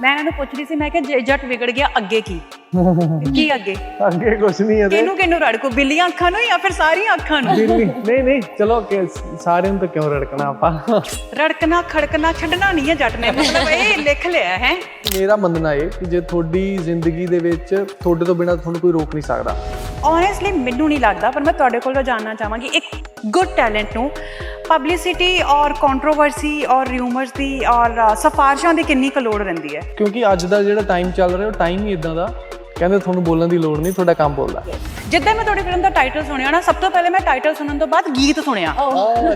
ਮੈਂ ਇਹਨਾਂ ਨੂੰ ਪੁੱਛ ਰਹੀ ਸੀ ਮੈਂ ਕਿਹਾ ਜੇ ਜੱਟ ਵਿਗੜ ਗਿਆ ਅੱਗੇ ਕੀ? ਕੀ ਅੱਗੇ? ਅੱਗੇ ਕੁਝ ਨਹੀਂ ਹੈ ਤੇ। ਕਿਹਨੂੰ ਕਿਹਨੂੰ ਰੜਕੋ? ਬਿੱਲੀਆਂ ਅੱਖਾਂ ਨੂੰ ਜਾਂ ਫਿਰ ਸਾਰੀਆਂ ਅੱਖਾਂ ਨੂੰ? ਦਿੱਲੀ ਨਹੀਂ ਨਹੀਂ ਚਲੋ ਕਿ ਸਾਰਿਆਂ ਨੂੰ ਤਾਂ ਕਿਉਂ ਰੜਕਣਾ ਆਪਾਂ? ਰੜਕਣਾ ਖੜਕਣਾ ਛੱਡਣਾ ਨਹੀਂ ਹੈ ਜੱਟ ਨੇ। ਮਤਲਬ ਇਹ ਲਿਖ ਲਿਆ ਹੈ। ਮੇਰਾ ਮੰਨਣਾ ਇਹ ਕਿ ਜੇ ਤੁਹਾਡੀ ਜ਼ਿੰਦਗੀ ਦੇ ਵਿੱਚ ਤੁਹਾਡੇ ਤੋਂ ਬਿਨਾਂ ਤੁਹਾਨੂੰ ਕੋਈ ਰੋਕ ਨਹੀਂ ਸਕਦਾ। ਓਨੈਸਟਲੀ ਮੈਨੂੰ ਨਹੀਂ ਲੱਗਦਾ ਪਰ ਮੈਂ ਤੁਹਾਡੇ ਕੋਲੋਂ ਜਾਨਣਾ ਚਾਹਾਂਗੀ। ਇੱਕ ਗੁੱਡ ਟੈਲੈਂਟ ਨੂੰ ਪਬਲਿਸਿਟੀ ਔਰ ਕੰਟਰੋਵਰਸੀ ਔਰ ਰਿਊਮਰਸ ਦੀ ਔਰ ਅ, ਸਿਫਾਰਿਸ਼ਾਂ ਦੀ ਕਿੰਨੀ ਕੁ ਲੋੜ ਰਹਿੰਦੀ ਹੈ? ਕਿਉਂਕਿ ਅੱਜ ਦਾ ਜਿਹੜਾ ਟਾਈਮ ਚੱਲ ਰਿਹਾ ਉਹ ਟਾਈਮ ਹੀ ਇਦਾਂ ਦਾ। ਕਹਿੰਦੇ ਤੁਹਾਨੂੰ ਬੋਲਣ ਦੀ ਲੋੜ ਨਹੀਂ ਤੁਹਾਡਾ ਕੰਮ ਬੋਲਦਾ। ਜਿੱਦਾਂ ਮੈਂ ਤੁਹਾਡੀ ਫਿਲਮ ਦਾ ਟਾਈਟਲ ਸੁਣਿਆ ਨਾ ਸਭ ਤੋਂ ਪਹਿਲੇ ਮੈਂ ਟਾਈਟਲ ਸੁਣਨ ਤੋਂ ਬਾਅਦ ਗੀਤ ਸੁਣਿਆ।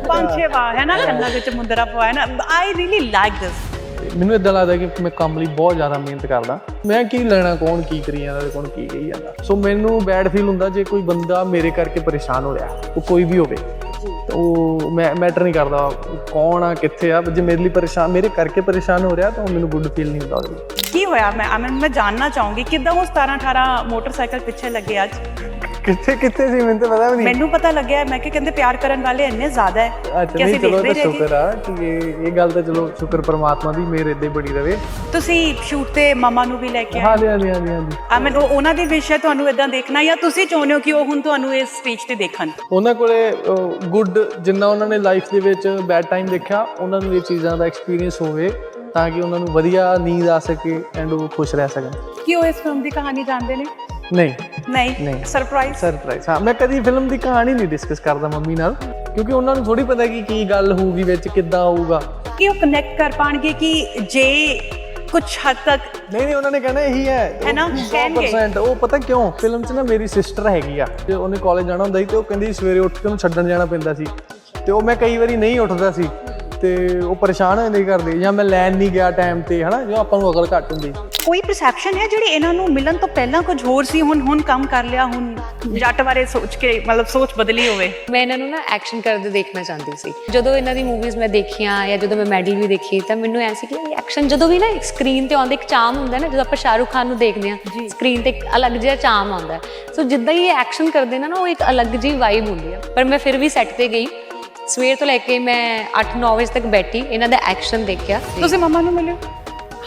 ਪੰਜ ਛੇ ਵਾਰ ਹੈ ਨਾ ਕੰਨਾਂ ਵਿੱਚ ਮੁੰਦਰਾ ਪਵਾਇਆ ਨਾ। ਆਈ ਰੀਲੀ ਲਾਈਕ ਦਿਸ ਮੈਨੂੰ ਇਦਾਂ ਲੱਗਦਾ ਕਿ ਮੈਂ ਕੰਮ ਲਈ ਬਹੁਤ ਜ਼ਿਆਦਾ ਮਿਹਨਤ ਕਰਦਾ। ਮੈਂ ਕੀ ਲੈਣਾ ਕੌਣ ਕੀ ਕਰੀ ਜਾਂਦਾ ਤੇ ਕੌਣ ਕੀ ਕਹੀ ਜਾਂਦਾ। ਸੋ ਮੈਨੂੰ ਬੈਡ ਫੀਲ ਹੁੰਦਾ ਜੇ ਕੋਈ ਬੰਦਾ ਮੇਰੇ ਕਰਕੇ ਪਰੇਸ਼ਾਨ ਹੋ ਰਿਹਾ ਉਹ ਕੋਈ ਵੀ ਹੋਵੇ। ਤੇ ਉਹ ਮੈਂ ਮੈਟਰ ਨਹੀਂ ਕਰਦਾ ਕੌਣ ਆ ਕਿੱਥੇ ਆ। ਜੇ ਮੇਰੇ ਲਈ ਪਰੇਸ਼ਾਨ ਮੇਰੇ ਕਰਕੇ ਪਰੇਸ਼ਾਨ ਹੋ ਰਿਹਾ ਤਾਂ ਉਹ ਮੈਨੂੰ ਗੁੱਡ ਫੀਲ ਨਹੀਂ ਹੁੰਦਾ ਉਹਦੇ ਲਈ। ਕੀ ਹੋਇਆ? ਮੈਂ I ਮੈਂ ਜਾਣਨਾ ਚਾਹੂੰਗੀ ਕਿੱਦਾਂ ਉਹ 17 18 ਮੋਟਰਸਾਈਕਲ ਪਿੱਛੇ ਲੱਗੇ ਅੱਜ? ਕਿੱਥੇ ਕਿੱਥੇ ਸੀ? ਮੈਨੂੰ ਤਾਂ ਪਤਾ ਵੀ ਨਹੀਂ। ਮੈਨੂੰ ਪਤਾ ਲੱਗਿਆ ਮੈਂ ਕਿ ਕਹਿੰਦੇ ਪਿਆਰ ਕਰਨ ਵਾਲੇ ਇੰਨੇ ਜ਼ਿਆਦਾ ਹੈ ਅੱਛਾ ਕਿ ਨਹੀਂ ਅਸੀਂ ਚਲੋ ਤਾਂ ਸ਼ੁਕਰ ਆ ਕਿ ਇਹ ਇਹ ਗੱਲ ਤਾਂ ਚਲੋ ਸ਼ੁਕਰ ਪਰਮਾਤਮਾ ਦੀ ਮੇਰੇ ਇੱਦਾਂ ਬਣੀ ਰਵੇ। ਤੁਸੀਂ ਸ਼ੂਟ ਤੇ ਮਮਾ ਨੂੰ ਵੀ ਲੈ ਕੇ ਆਏ? ਹਾਂਜੀ ਹਾਂਜੀ ਹਾਂਜੀ ਹਾਂਜੀ। ਆ ਮੈਨੂੰ ਉਹਨਾਂ ਦੀ ਵਿਸ਼ ਹੈ ਤੁਹਾਨੂੰ ਇਦਾਂ ਦੇਖਣਾ ਜਾਂ ਤੁਸੀਂ ਚਾਹੁੰਦੇ ਹੋ ਕਿ ਉਹ ਹੁਣ ਤੁਹਾਨੂੰ ਇਸ ਸਟੇਜ ਤੇ ਦੇਖਣ? ਉਹਨਾਂ ਕੋਲੇ ਗੁੱਡ ਜਿੰਨਾ ਉਹਨਾਂ ਨੇ ਲਾਈਫ ਦੇ ਵਿੱਚ ਬੈਡ ਟਾਈਮ ਦੇਖਿਆ ਉਹਨਾਂ ਨੂੰ ਇਹ ਚੀਜ਼ਾਂ ਦਾ ਐਕਸਪੀਰੀਅੰਸ ਹੋਵੇ ਤਾਂ ਕਿ ਉਹਨਾਂ ਨੂੰ ਵਧੀਆ ਨੀਂਦ ਆ ਸਕੇ ਐਂਡ ਉਹ ਖੁਸ਼ ਰਹਿ ਸਕਣ। ਕੀ ਉਹ ਇਸ ਫਿਲਮ ਦੀ ਕਹਾਣੀ ਜਾਣਦੇ ਨੇ? ਨਹੀਂ। ਨਹੀਂ ਨਹੀਂ। ਸਰਪ੍ਰਾਈਜ਼ ਸਰਪ੍ਰਾਈਜ਼ ਹਾਂ ਮੈਂ ਕਦੀ ਫਿਲਮ ਦੀ ਕਹਾਣੀ ਨਹੀਂ ਡਿਸਕਸ ਕਰਦਾ ਮੰਮੀ ਨਾਲ ਕਿਉਂਕਿ ਉਹਨਾਂ ਨੂੰ ਥੋੜੀ ਪਤਾ ਕਿ ਕੀ ਗੱਲ ਹੋਊਗੀ ਵਿੱਚ ਕਿੱਦਾਂ ਹੋਊਗਾ। ਕਿ ਉਹ ਕਨੈਕਟ ਕਰ ਪਾਣਗੇ ਕਿ ਜੇ ਕੁਝ ਹੱਦ ਤੱਕ ਨਹੀਂ ਨਹੀਂ ਉਹਨਾਂ ਨੇ ਕਹਿਣਾ ਇਹੀ ਹੈ। ਹੈ ਨਾ? ਉਹ ਕਹਿਣਗੇ। 100% ਉਹ ਪਤਾ ਕਿਉਂ? ਫਿਲਮ 'ਚ ਨਾ ਮੇਰੀ ਸਿਸਟਰ ਹੈਗੀ ਆ ਤੇ ਉਹਨੇ ਕਾਲਜ ਜਾਣਾ ਹੁੰਦਾ ਸੀ ਤੇ ਉਹ ਕਹਿੰਦੀ ਸਵੇਰੇ ਉੱਠ ਕੇ ਉਹਨੂੰ ਛੱਡਣ ਜਾਣਾ ਪੈਂਦਾ ਸੀ। ਤੇ ਉਹ ਮੈਂ ਕਈ ਵਾਰੀ ਨਹੀਂ ਉੱਠਦਾ ਸੀ। ਤੇ ਉਹ ਪਰੇਸ਼ਾਨ ਹੋ ਜਾਂਦੇ ਸੀ ਕਰਦੇ ਜਾਂ ਮੈਂ ਲੈਣ ਨਹੀਂ ਗਿਆ ਟਾਈਮ ਤੇ ਹਨਾ? ਜੋ ਆਪਾਂ ਨੂੰ ਅਕਲ ਘੱਟ ਹੁੰਦੀ। ਕੋਈ ਪਰਸੈਪਸ਼ਨ ਹੈ ਜਿਹੜੀ ਇਹਨਾਂ ਨੂੰ ਮਿਲਣ ਤੋਂ ਪਹਿਲਾਂ ਕੁਝ ਹੋਰ ਸੀ ਹੁਣ ਹੁਣ ਕੰਮ ਕਰ ਲਿਆ ਹੁਣ ਜੱਟ ਬਾਰੇ ਸੋਚ ਕੇ ਮਤਲਬ ਸੋਚ ਬਦਲੀ ਹੋਵੇ? ਮੈਂ ਇਹਨਾਂ ਨੂੰ ਨਾ ਐਕਸ਼ਨ ਕਰਦੇ ਦੇਖਣਾ ਚਾਹੁੰਦੀ ਸੀ। ਜਦੋਂ ਇਹਨਾਂ ਦੀ ਮੂਵੀਜ਼ ਮੈਂ ਦੇਖੀਆਂ ਜਾਂ ਜਦੋਂ ਮੈਂ ਮੈਡਲ ਵੀ ਦੇਖੀ ਤਾਂ ਮੈਨੂੰ ਐ ਸੀ ਕਿ ਐਕਸ਼ਨ ਜਦੋਂ ਵੀ ਨਾ ਇੱਕ ਸਕਰੀਨ ਤੇ ਆਉਂਦਾ ਇੱਕ ਚਾਮ ਹੁੰਦਾ ਨਾ ਜਦੋਂ ਆਪਾਂ ਸ਼ਾਹਰੁਖ ਖਾਨ ਨੂੰ ਦੇਖਦੇ ਹਾਂ ਸਕਰੀਨ ਤੇ ਇੱਕ ਅਲੱਗ ਜਿਹਾ ਚਾਮ ਆਉਂਦਾ। ਸੋ ਜਿੱਦਾਂ ਹੀ ਇਹ ਐਕਸ਼ਨ ਕਰਦੇ ਨੇ ਨਾ ਉਹ ਇੱਕ ਅਲੱਗ ਜਿਹੀ ਵਾਈਬ ਹੁੰਦੀ ਆ। ਪਰ ਮੈਂ ਫਿਰ ਵੀ ਸੈੱਟ ਤੇ ਗਈ। ਸਵੇਰ ਤੋਂ ਲੈ ਕੇ ਮੈਂ 8-9 ਵਜੇ ਤੱਕ ਬੈਠੀ, ਇਹਨਾਂ ਦਾ ਐਕਸ਼ਨ ਦੇਖਿਆ। ਤੁਸੀਂ ਮਮਾ ਨੂੰ ਮਿਲਿਓ।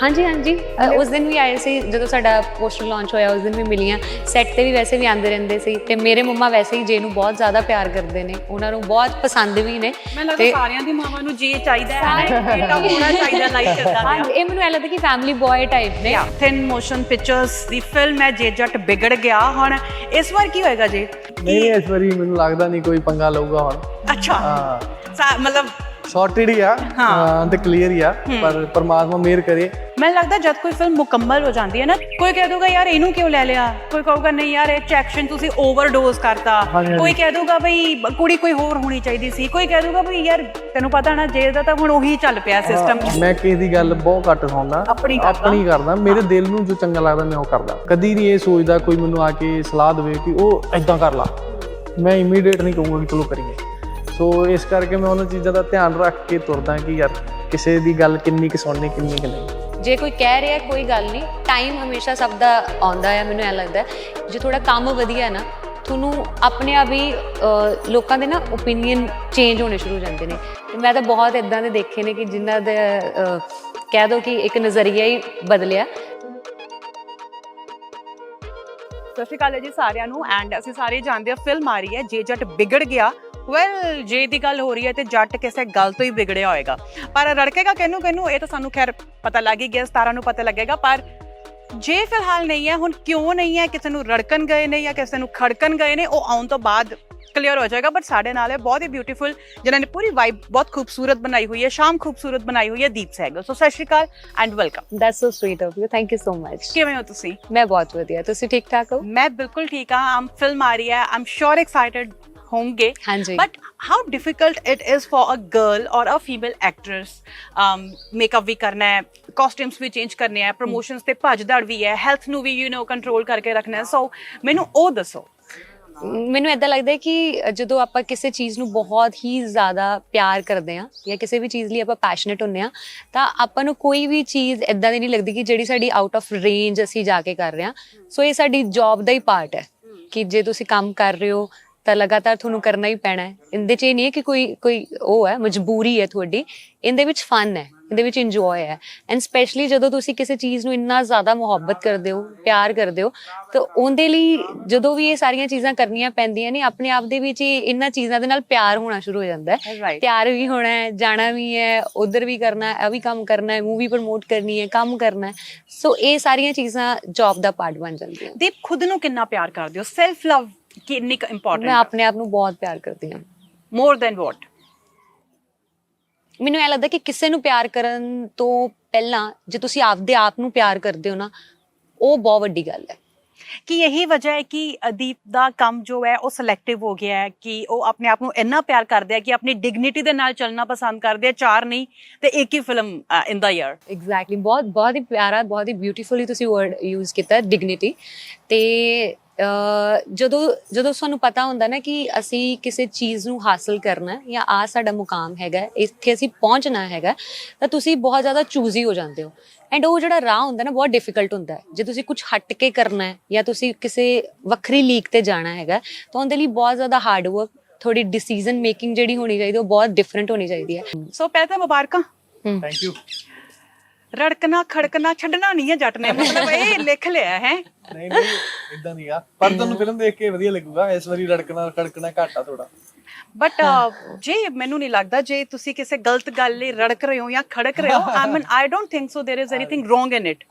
ਹਾਂਜੀ ਹਾਂਜੀ। ਅ, ਉਸ ਦਿਨ ਵੀ ਆਏ ਸੀ ਜਦੋਂ ਸਾਡਾ ਪੋਸਟਰ ਲਾਂਚ ਹੋਇਆ ਉਸ ਦਿਨ ਵੀ ਮਿਲੀਆਂ। ਸੈੱਟ ਤੇ ਵੀ ਵੈਸੇ ਵੀ ਆਂਦੇ ਰਹਿੰਦੇ ਸੀ। ਤੇ ਮੇਰੇ ਮੰਮਾ ਵੈਸੇ ਹੀ ਜੇ ਨੂੰ ਬਹੁਤ ਜ਼ਿਆਦਾ ਪਿਆਰ ਕਰਦੇ ਨੇ ਉਹਨਾਂ ਨੂੰ ਬਹੁਤ ਪਸੰਦ ਵੀ ਨੇ। ਮੈਨੂੰ ਲੱਗਦਾ ਸਾਰਿਆਂ ਦੀ ਮਾਵਾਂ ਨੂੰ ਜੀ ਚਾਹੀਦਾ ਹੈ। ਬੇਟਾ ਹੋਣਾ ਚਾਹੀਦਾ ਲਾਈਫ ਕਰਦਾ ਹਾਂ ਇਹ ਮੈਨੂੰ ਐ ਲੱਗਦਾ ਕਿ ਫੈਮਿਲੀ ਬॉय ਟਾਈਪ ਨੇ। ਥਿਨ ਮੋਸ਼ਨ ਪਿਕਚਰਸ ਦੀ ਫਿਲਮ ਹੈ ਜੇ ਜੱਟ ਵਿਗੜ ਗਿਆ ਹੁਣ ਇਸ ਵਾਰ ਕੀ ਹੋਏਗਾ ਜੀ? ਨਹੀਂ ਨਹੀਂ ਇਸ ਵਾਰੀ ਮੈਨੂੰ ਲੱਗਦਾ ਨਹੀਂ ਕੋਈ ਪੰਗਾ ਲਊਗਾ ਹੁਣ। ਅੱਛਾ। ਹਾਂ। ਸਾ- ਮਤਲਬ ਸ਼ਾਰਟਡ ਹੀ ਆ ਹਾਂ। ਤੇ ਕਲੀਅਰ ਹੀ ਆ ਪਰ ਪਰਮਾਤਮਾ ਮਿਹਰ ਕਰੇ। ਮੈਨੂੰ ਲੱਗਦਾ ਜਦ ਕੋਈ ਫਿਲਮ ਮੁਕੰਮਲ ਹੋ ਜਾਂਦੀ ਹੈ ਨਾ ਕੋਈ ਕਹਿ ਦੂਗਾ ਯਾਰ ਇਹਨੂੰ ਕਿਉਂ ਲੈ ਲਿਆ? ਕੋਈ ਕਹੂਗਾ ਨਹੀਂ ਯਾਰ ਇਹ ਚ ਐਕਸ਼ਨ ਤੁਸੀਂ ਓਵਰਡੋਜ਼ ਕਰਤਾ। ਕੋਈ ਕਹਿ ਦੂਗਾ ਬਈ ਕੁੜੀ ਕੋਈ ਹੋਰ ਹੋਣੀ ਚਾਹੀਦੀ ਸੀ। ਕੋਈ ਕਹਿ ਦੂਗਾ ਬਈ ਯਾਰ ਤੈਨੂੰ ਪਤਾ ਨਾ ਜੇ ਦਾ ਤਾਂ ਹੁਣ ਉਹੀ ਚੱਲ ਪਿਆ ਸਿਸਟਮ ਮੈਂ ਕਿਸੇ ਦੀ ਗੱਲ ਬਹੁਤ ਘੱਟ ਸੁਣਦਾ। ਆਪਣੀ ਕਰਦਾ। ਮੇਰੇ ਦਿਲ ਨੂੰ ਜੋ ਚੰਗਾ ਲੱਗਦਾ ਮੈਂ ਉਹ ਕਰਦਾ। ਕਦੀ ਨਹੀਂ ਇਹ ਸੋਚਦਾ ਕੋਈ ਮੈਨੂੰ ਆ ਕੇ ਸਲਾਹ ਦੇਵੇ ਕਿ ਉਹ ਐਦਾਂ ਕਰ ਲਾ। ਮੈਂ ਇਮੀਡੀਏਟ ਨਹੀਂ ਕਹੂੰਗਾ ਕਿ ਚਲੋ ਕਰੀਏ। ਸੋ ਇਸ ਕਰਕੇ ਮੈਂ ਉਹਨਾਂ ਚੀਜ਼ਾਂ ਦਾ ਧਿਆਨ ਰੱਖ ਕੇ ਤੁਰਦਾ ਕਿ ਯਾਰ ਕਿਸੇ ਦੀ ਗੱਲ ਕਿੰਨੀ ਕਿ ਸੁਣਨੀ ਕਿੰਨੀ ਕਿ ਨਹੀਂ। ਜੇ ਕੋਈ ਕਹਿ ਰਿਹਾ ਕੋਈ ਗੱਲ ਨਹੀਂ। ਟਾਈਮ ਹਮੇਸ਼ਾ ਸਭ ਦਾ ਆਉਂਦਾ ਹੈ ਮੈਨੂੰ ਐ ਲੱਗਦਾ ਹੈ। ਜੇ ਥੋੜਾ ਕੰਮ ਵਧੀਆ ਹੈ ਨਾ ਤੁਹਾਨੂੰ ਆਪਣੇ ਆਪ ਹੀ ਲੋਕਾਂ ਦੇ ਨਾ ਓਪੀਨੀਅਨ ਚੇਂਜ ਹੋਣੇ ਸ਼ੁਰੂ ਹੋ ਜਾਂਦੇ ਨੇ। ਤੇ ਮੈਂ ਤਾਂ ਬਹੁਤ ਇਦਾਂ ਦੇ ਦੇਖੇ ਨੇ ਕਿ ਜਿਨ੍ਹਾਂ ਦੇ ਕਹਿ ਦੋ ਕਿ ਇੱਕ ਨਜ਼ਰੀਆ ਹੀ ਬਦਲਿਆ। ਸਤਿ ਸ਼੍ਰੀ ਅਕਾਲ ਜੀ ਸਾਰਿਆਂ ਨੂੰ ਐਂਡ ਅਸੀਂ ਸਾਰੇ ਜਾਣਦੇ ਹਾਂ ਫਿਲਮ ਆ ਰਹੀ ਹੈ ਜੇ ਜੱਟ ਵਿਗੜ ਗਿਆ ਵੈਲ ਜੇ ਦੀ ਗੱਲ ਹੋ ਰਹੀ ਹੈ ਤੇ ਜੱਟ ਕਿਸੇ ਗੱਲ ਤੋਂ ਹੀ ਵਿਗੜਿਆ ਹੋਏਗਾ। ਪਰ ਰੜਕੇਗਾ ਕਿਹਨੂੰ ਕਿਹਨੂੰ? ਇਹ ਤਾਂ ਸਾਨੂੰ ਖੈਰ ਪਤਾ ਲੱਗ ਹੀ ਗਿਆ ਸਤਾਰਾਂ ਨੂੰ ਪਤਾ ਲੱਗੇਗਾ। ਪਰ ਜੇ ਫਿਲਹਾਲ ਨਹੀਂ ਹੈ ਹੁਣ ਕਿਉਂ ਨਹੀਂ ਹੈ? ਕਿਸੇ ਨੂੰ ਰੜਕਣ ਗਏ ਨੇ ਜਾਂ ਕਿਸੇ ਨੂੰ ਖੜਕਣ ਗਏ ਨੇ ਉਹ ਆਉਣ ਤੋਂ ਬਾਅਦ ਕਲੀਅਰ ਹੋ ਜਾਏਗਾ। ਬਟ ਸਾਡੇ ਨਾਲ ਹੈ ਬਹੁਤ ਹੀ ਬਿਊਟੀਫੁਲ ਜਿਨ੍ਹਾਂ ਨੇ ਪੂਰੀ ਵਾਈਬ ਬਹੁਤ ਖੂਬਸੂਰਤ ਬਣਾਈ ਹੋਈ ਹੈ ਸ਼ਾਮ ਖੂਬਸੂਰਤ ਬਣਾਈ ਹੋਈ ਹੈ ਦੀਪ ਸਹਿਗਲ। ਸੋ ਸਤਿ ਸ਼੍ਰੀ ਅਕਾਲ and welcome that's so sweet of you thank you so much ਕਿਵੇਂ ਹੋ ਤੁਸੀਂ? ਮੈਂ ਬਹੁਤ ਵਧੀਆ। ਤੁਸੀਂ ਠੀਕ ਠਾਕ ਹੋ? ਮੈਂ ਬਿਲਕੁਲ ਠੀਕ ਹਾਂ। ਆਮ ਫਿਲਮ ਆ ਰਹੀ ਹੈ। ਆਮ ਸ਼ੋਰ ਐਕਸਾਈਟਡ ਹੋਣਗੇ ਹਾਂਜੀ how difficult it is for a girl or a female actress um makeup ਵੀ ਕਰਨਾ ਹੈ costumes ਵੀ ਚੇਂਜ ਕਰਨੇ ਹੈ promotions ਤੇ ਭੱਜ ਦੜ ਵੀ ਹੈ health ਨੂੰ ਵੀ you know ਕੰਟਰੋਲ ਕਰਕੇ ਰੱਖਣਾ ਹੈ ਸੋ ਮੈਨੂੰ ਉਹ ਦੱਸੋ ਮੈਨੂੰ ਇਦਾਂ ਲੱਗਦਾ ਹੈ ਕਿ ਜਦੋਂ ਆਪਾਂ ਕਿਸੇ ਚੀਜ਼ ਨੂੰ ਬਹੁਤ ਹੀ ਜ਼ਿਆਦਾ ਪਿਆਰ ਕਰਦੇ ਆ ਜਾਂ ਕਿਸੇ ਵੀ ਚੀਜ਼ ਲਈ ਆਪਾਂ ਪੈਸ਼ਨੇਟ ਹੁੰਨੇ ਆ ਤਾਂ ਆਪਾਂ ਨੂੰ ਕੋਈ ਵੀ ਚੀਜ਼ ਇਦਾਂ ਦੀ ਨਹੀਂ ਲੱਗਦੀ ਕਿ ਜਿਹੜੀ ਸਾਡੀ ਆਊਟ ਆਫ ਰੇਂਜ ਅਸੀਂ ਜਾ ਕੇ ਕਰ ਰਹੇ ਆ ਸੋ ਇਹ ਸਾਡੀ ਜੌਬ ਦਾ ਹੀ ਪਾਰਟ ਹੈ ਕਿ ਜੇ ਤੁਸੀਂ ਕੰਮ ਕਰ ਰਹੇ ਹੋ ਤਾਂ ਲਗਾਤਾਰ ਤੁਹਾਨੂੰ ਕਰਨਾ ਹੀ ਪੈਣਾ ਹੈ। ਇਹਦੇ 'ਚ ਇਹ ਨਹੀਂ ਹੈ ਕਿ ਕੋਈ ਕੋਈ ਉਹ ਹੈ ਮਜਬੂਰੀ ਹੈ ਤੁਹਾਡੀ। ਇਹਦੇ ਵਿੱਚ ਫਨ ਹੈ ਇਹਦੇ ਵਿੱਚ ਇੰਜੋਏ ਹੈ। ਐਂਡ ਸਪੈਸ਼ਲੀ ਜਦੋਂ ਤੁਸੀਂ ਕਿਸੇ ਚੀਜ਼ ਨੂੰ ਇੰਨਾ ਜ਼ਿਆਦਾ ਮੁਹੱਬਤ ਕਰਦੇ ਹੋ ਪਿਆਰ ਕਰਦੇ ਹੋ ਤਾਂ ਉਹਦੇ ਲਈ ਜਦੋਂ ਵੀ ਇਹ ਸਾਰੀਆਂ ਚੀਜ਼ਾਂ ਕਰਨੀਆਂ ਪੈਂਦੀਆਂ ਨੇ ਆਪਣੇ ਆਪ ਦੇ ਵਿੱਚ ਹੀ ਇਹਨਾਂ ਚੀਜ਼ਾਂ ਦੇ ਨਾਲ ਪਿਆਰ ਹੋਣਾ ਸ਼ੁਰੂ ਹੋ ਜਾਂਦਾ ਹੈ। ਤਿਆਰ ਵੀ ਹੋਣਾ ਹੈ ਜਾਣਾ ਵੀ ਹੈ ਉਧਰ ਵੀ ਕਰਨਾ ਹੈ ਇਹ ਵੀ ਕੰਮ ਕਰਨਾ ਹੈ ਮੂਵੀ ਪ੍ਰਮੋਟ ਕਰਨੀ ਹੈ ਕੰਮ ਕਰਨਾ ਹੈ। ਸੋ ਇਹ ਸਾਰੀਆਂ ਚੀਜ਼ਾਂ ਜੌਬ ਦਾ ਪਾਰਟ ਬਣ ਜਾਂਦੀਆਂ। ਦੀਪ ਖੁਦ ਨੂੰ ਕਿੰਨਾ ਪਿਆਰ ਕਰਦੇ ਹੋ? ਸੈਲਫ ਲਵ ਕਿੰਨੀ ਮੈਂ ਇੰਪੋਰਟੈਂਟ ਆਪਣੇ ਆਪ ਨੂੰ ਬਹੁਤ ਪਿਆਰ ਕਰਦੀ ਹਾਂ। ਮੋਰ ਦੈਨ ਵਾਟ ਮੈਨੂੰ ਇਹ ਲੱਗਦਾ ਕਿ ਕਿਸੇ ਨੂੰ ਪਿਆਰ ਕਰਨ ਤੋਂ ਪਹਿਲਾਂ ਜੇ ਤੁਸੀਂ ਆਪਦੇ ਆਪ ਨੂੰ ਪਿਆਰ ਕਰਦੇ ਹੋ ਨਾ ਉਹ ਬਹੁਤ ਵੱਡੀ ਗੱਲ ਹੈ। ਕਿ ਇਹੀ ਵਜ੍ਹਾ ਹੈ ਕਿ ਅਦੀਪ ਦਾ ਕੰਮ ਜੋ ਹੈ ਉਹ ਸਿਲੈਕਟਿਵ ਹੋ ਗਿਆ ਹੈ ਕਿ ਉਹ ਆਪਣੇ ਆਪ ਨੂੰ ਇੰਨਾ ਪਿਆਰ ਕਰਦੇ ਆ ਕਿ ਆਪਣੀ ਡਿਗਨਿਟੀ ਦੇ ਨਾਲ ਚੱਲਣਾ ਪਸੰਦ ਕਰਦੇ ਆ ਚਾਰ ਨਹੀਂ ਤੇ ਇੱਕ ਹੀ film in the year exactly ਬਹੁਤ ਬਹੁਤ ਹੀ ਪਿਆਰਾ ਬਹੁਤ ਹੀ ਬਿਊਟੀਫੁਲੀ ਤੁਸੀਂ ਵਰਡ ਯੂਜ਼ ਕੀਤਾ ਡਿਗਨਿਟੀ ਤੇ ਜਦੋਂ ਜਦੋਂ ਸਾਨੂੰ ਪਤਾ ਹੁੰਦਾ ਨਾ ਕਿ ਅਸੀਂ ਕਿਸੇ ਚੀਜ਼ ਨੂੰ ਹਾਸਲ ਕਰਨਾ ਹੈ ਜਾਂ ਆ ਸਾਡਾ ਮੁਕਾਮ ਹੈਗਾ ਇੱਥੇ ਅਸੀਂ ਪਹੁੰਚਣਾ ਹੈਗਾ ਤਾਂ ਤੁਸੀਂ ਬਹੁਤ ਜ਼ਿਆਦਾ ਚੂਜ਼ੀ ਹੋ ਜਾਂਦੇ ਹੋ। ਐਂਡ ਉਹ ਜਿਹੜਾ ਰਾਹ ਹੁੰਦਾ ਨਾ ਬਹੁਤ ਡਿਫਿਕਲਟ ਹੁੰਦਾ ਹੈ। ਜੇ ਤੁਸੀਂ ਕੁਝ ਹਟ ਕੇ ਕਰਨਾ ਹੈ ਜਾਂ ਤੁਸੀਂ ਕਿਸੇ ਵੱਖਰੀ ਲੀਕ ਤੇ ਜਾਣਾ ਹੈਗਾ ਤਾਂ ਉਹਦੇ ਲਈ ਬਹੁਤ ਜ਼ਿਆਦਾ ਹਾਰਡ ਵਰਕ ਥੋੜੀ ਡਿਸੀਜਨ ਮੇਕਿੰਗ ਜਿਹੜੀ ਹੋਣੀ ਚਾਹੀਦੀ ਉਹ ਬਹੁਤ ਡਿਫਰੈਂਟ ਹੋਣੀ ਚਾਹੀਦੀ ਹੈ। ਸੋ ਪਹਿਲਾਂ ਤਾਂ ਮੁਬਾਰਕਾਂ। ਥੈਂਕ ਯੂ ਰੜਕਣਾ ਖੜਕਣਾ ਛੱਡਣਾ ਨਹੀਂ ਹੈ ਜੱਟ ਨੇ ਮਤਲਬ ਇਹ ਲਿਖ ਲਿਆ ਹੈ। ਨਹੀਂ ਨਹੀਂ ਇਦਾਂ ਨਹੀਂ ਆ। ਪਰ ਤੁਹਾਨੂੰ ਫਿਲਮ ਦੇਖ ਕੇ ਵਧੀਆ ਲੱਗੂਗਾ ਇਸ ਵਾਰੀ ਲੜਕਣਾ ਖੜਕਣਾ ਘਾਟਾ ਥੋੜਾ ਬਟ ਜੇ ਮੈਨੂੰ ਨਹੀਂ ਲੱਗਦਾ ਜੇ ਤੁਸੀਂ ਕਿਸੇ ਗਲਤ ਗੱਲ ਲਈ ਰੜਕ ਰਹੇ ਹੋ ਜਾਂ ਖੜਕ ਰਹੇ ਹੋ I mean I don't think so there is anything wrong in it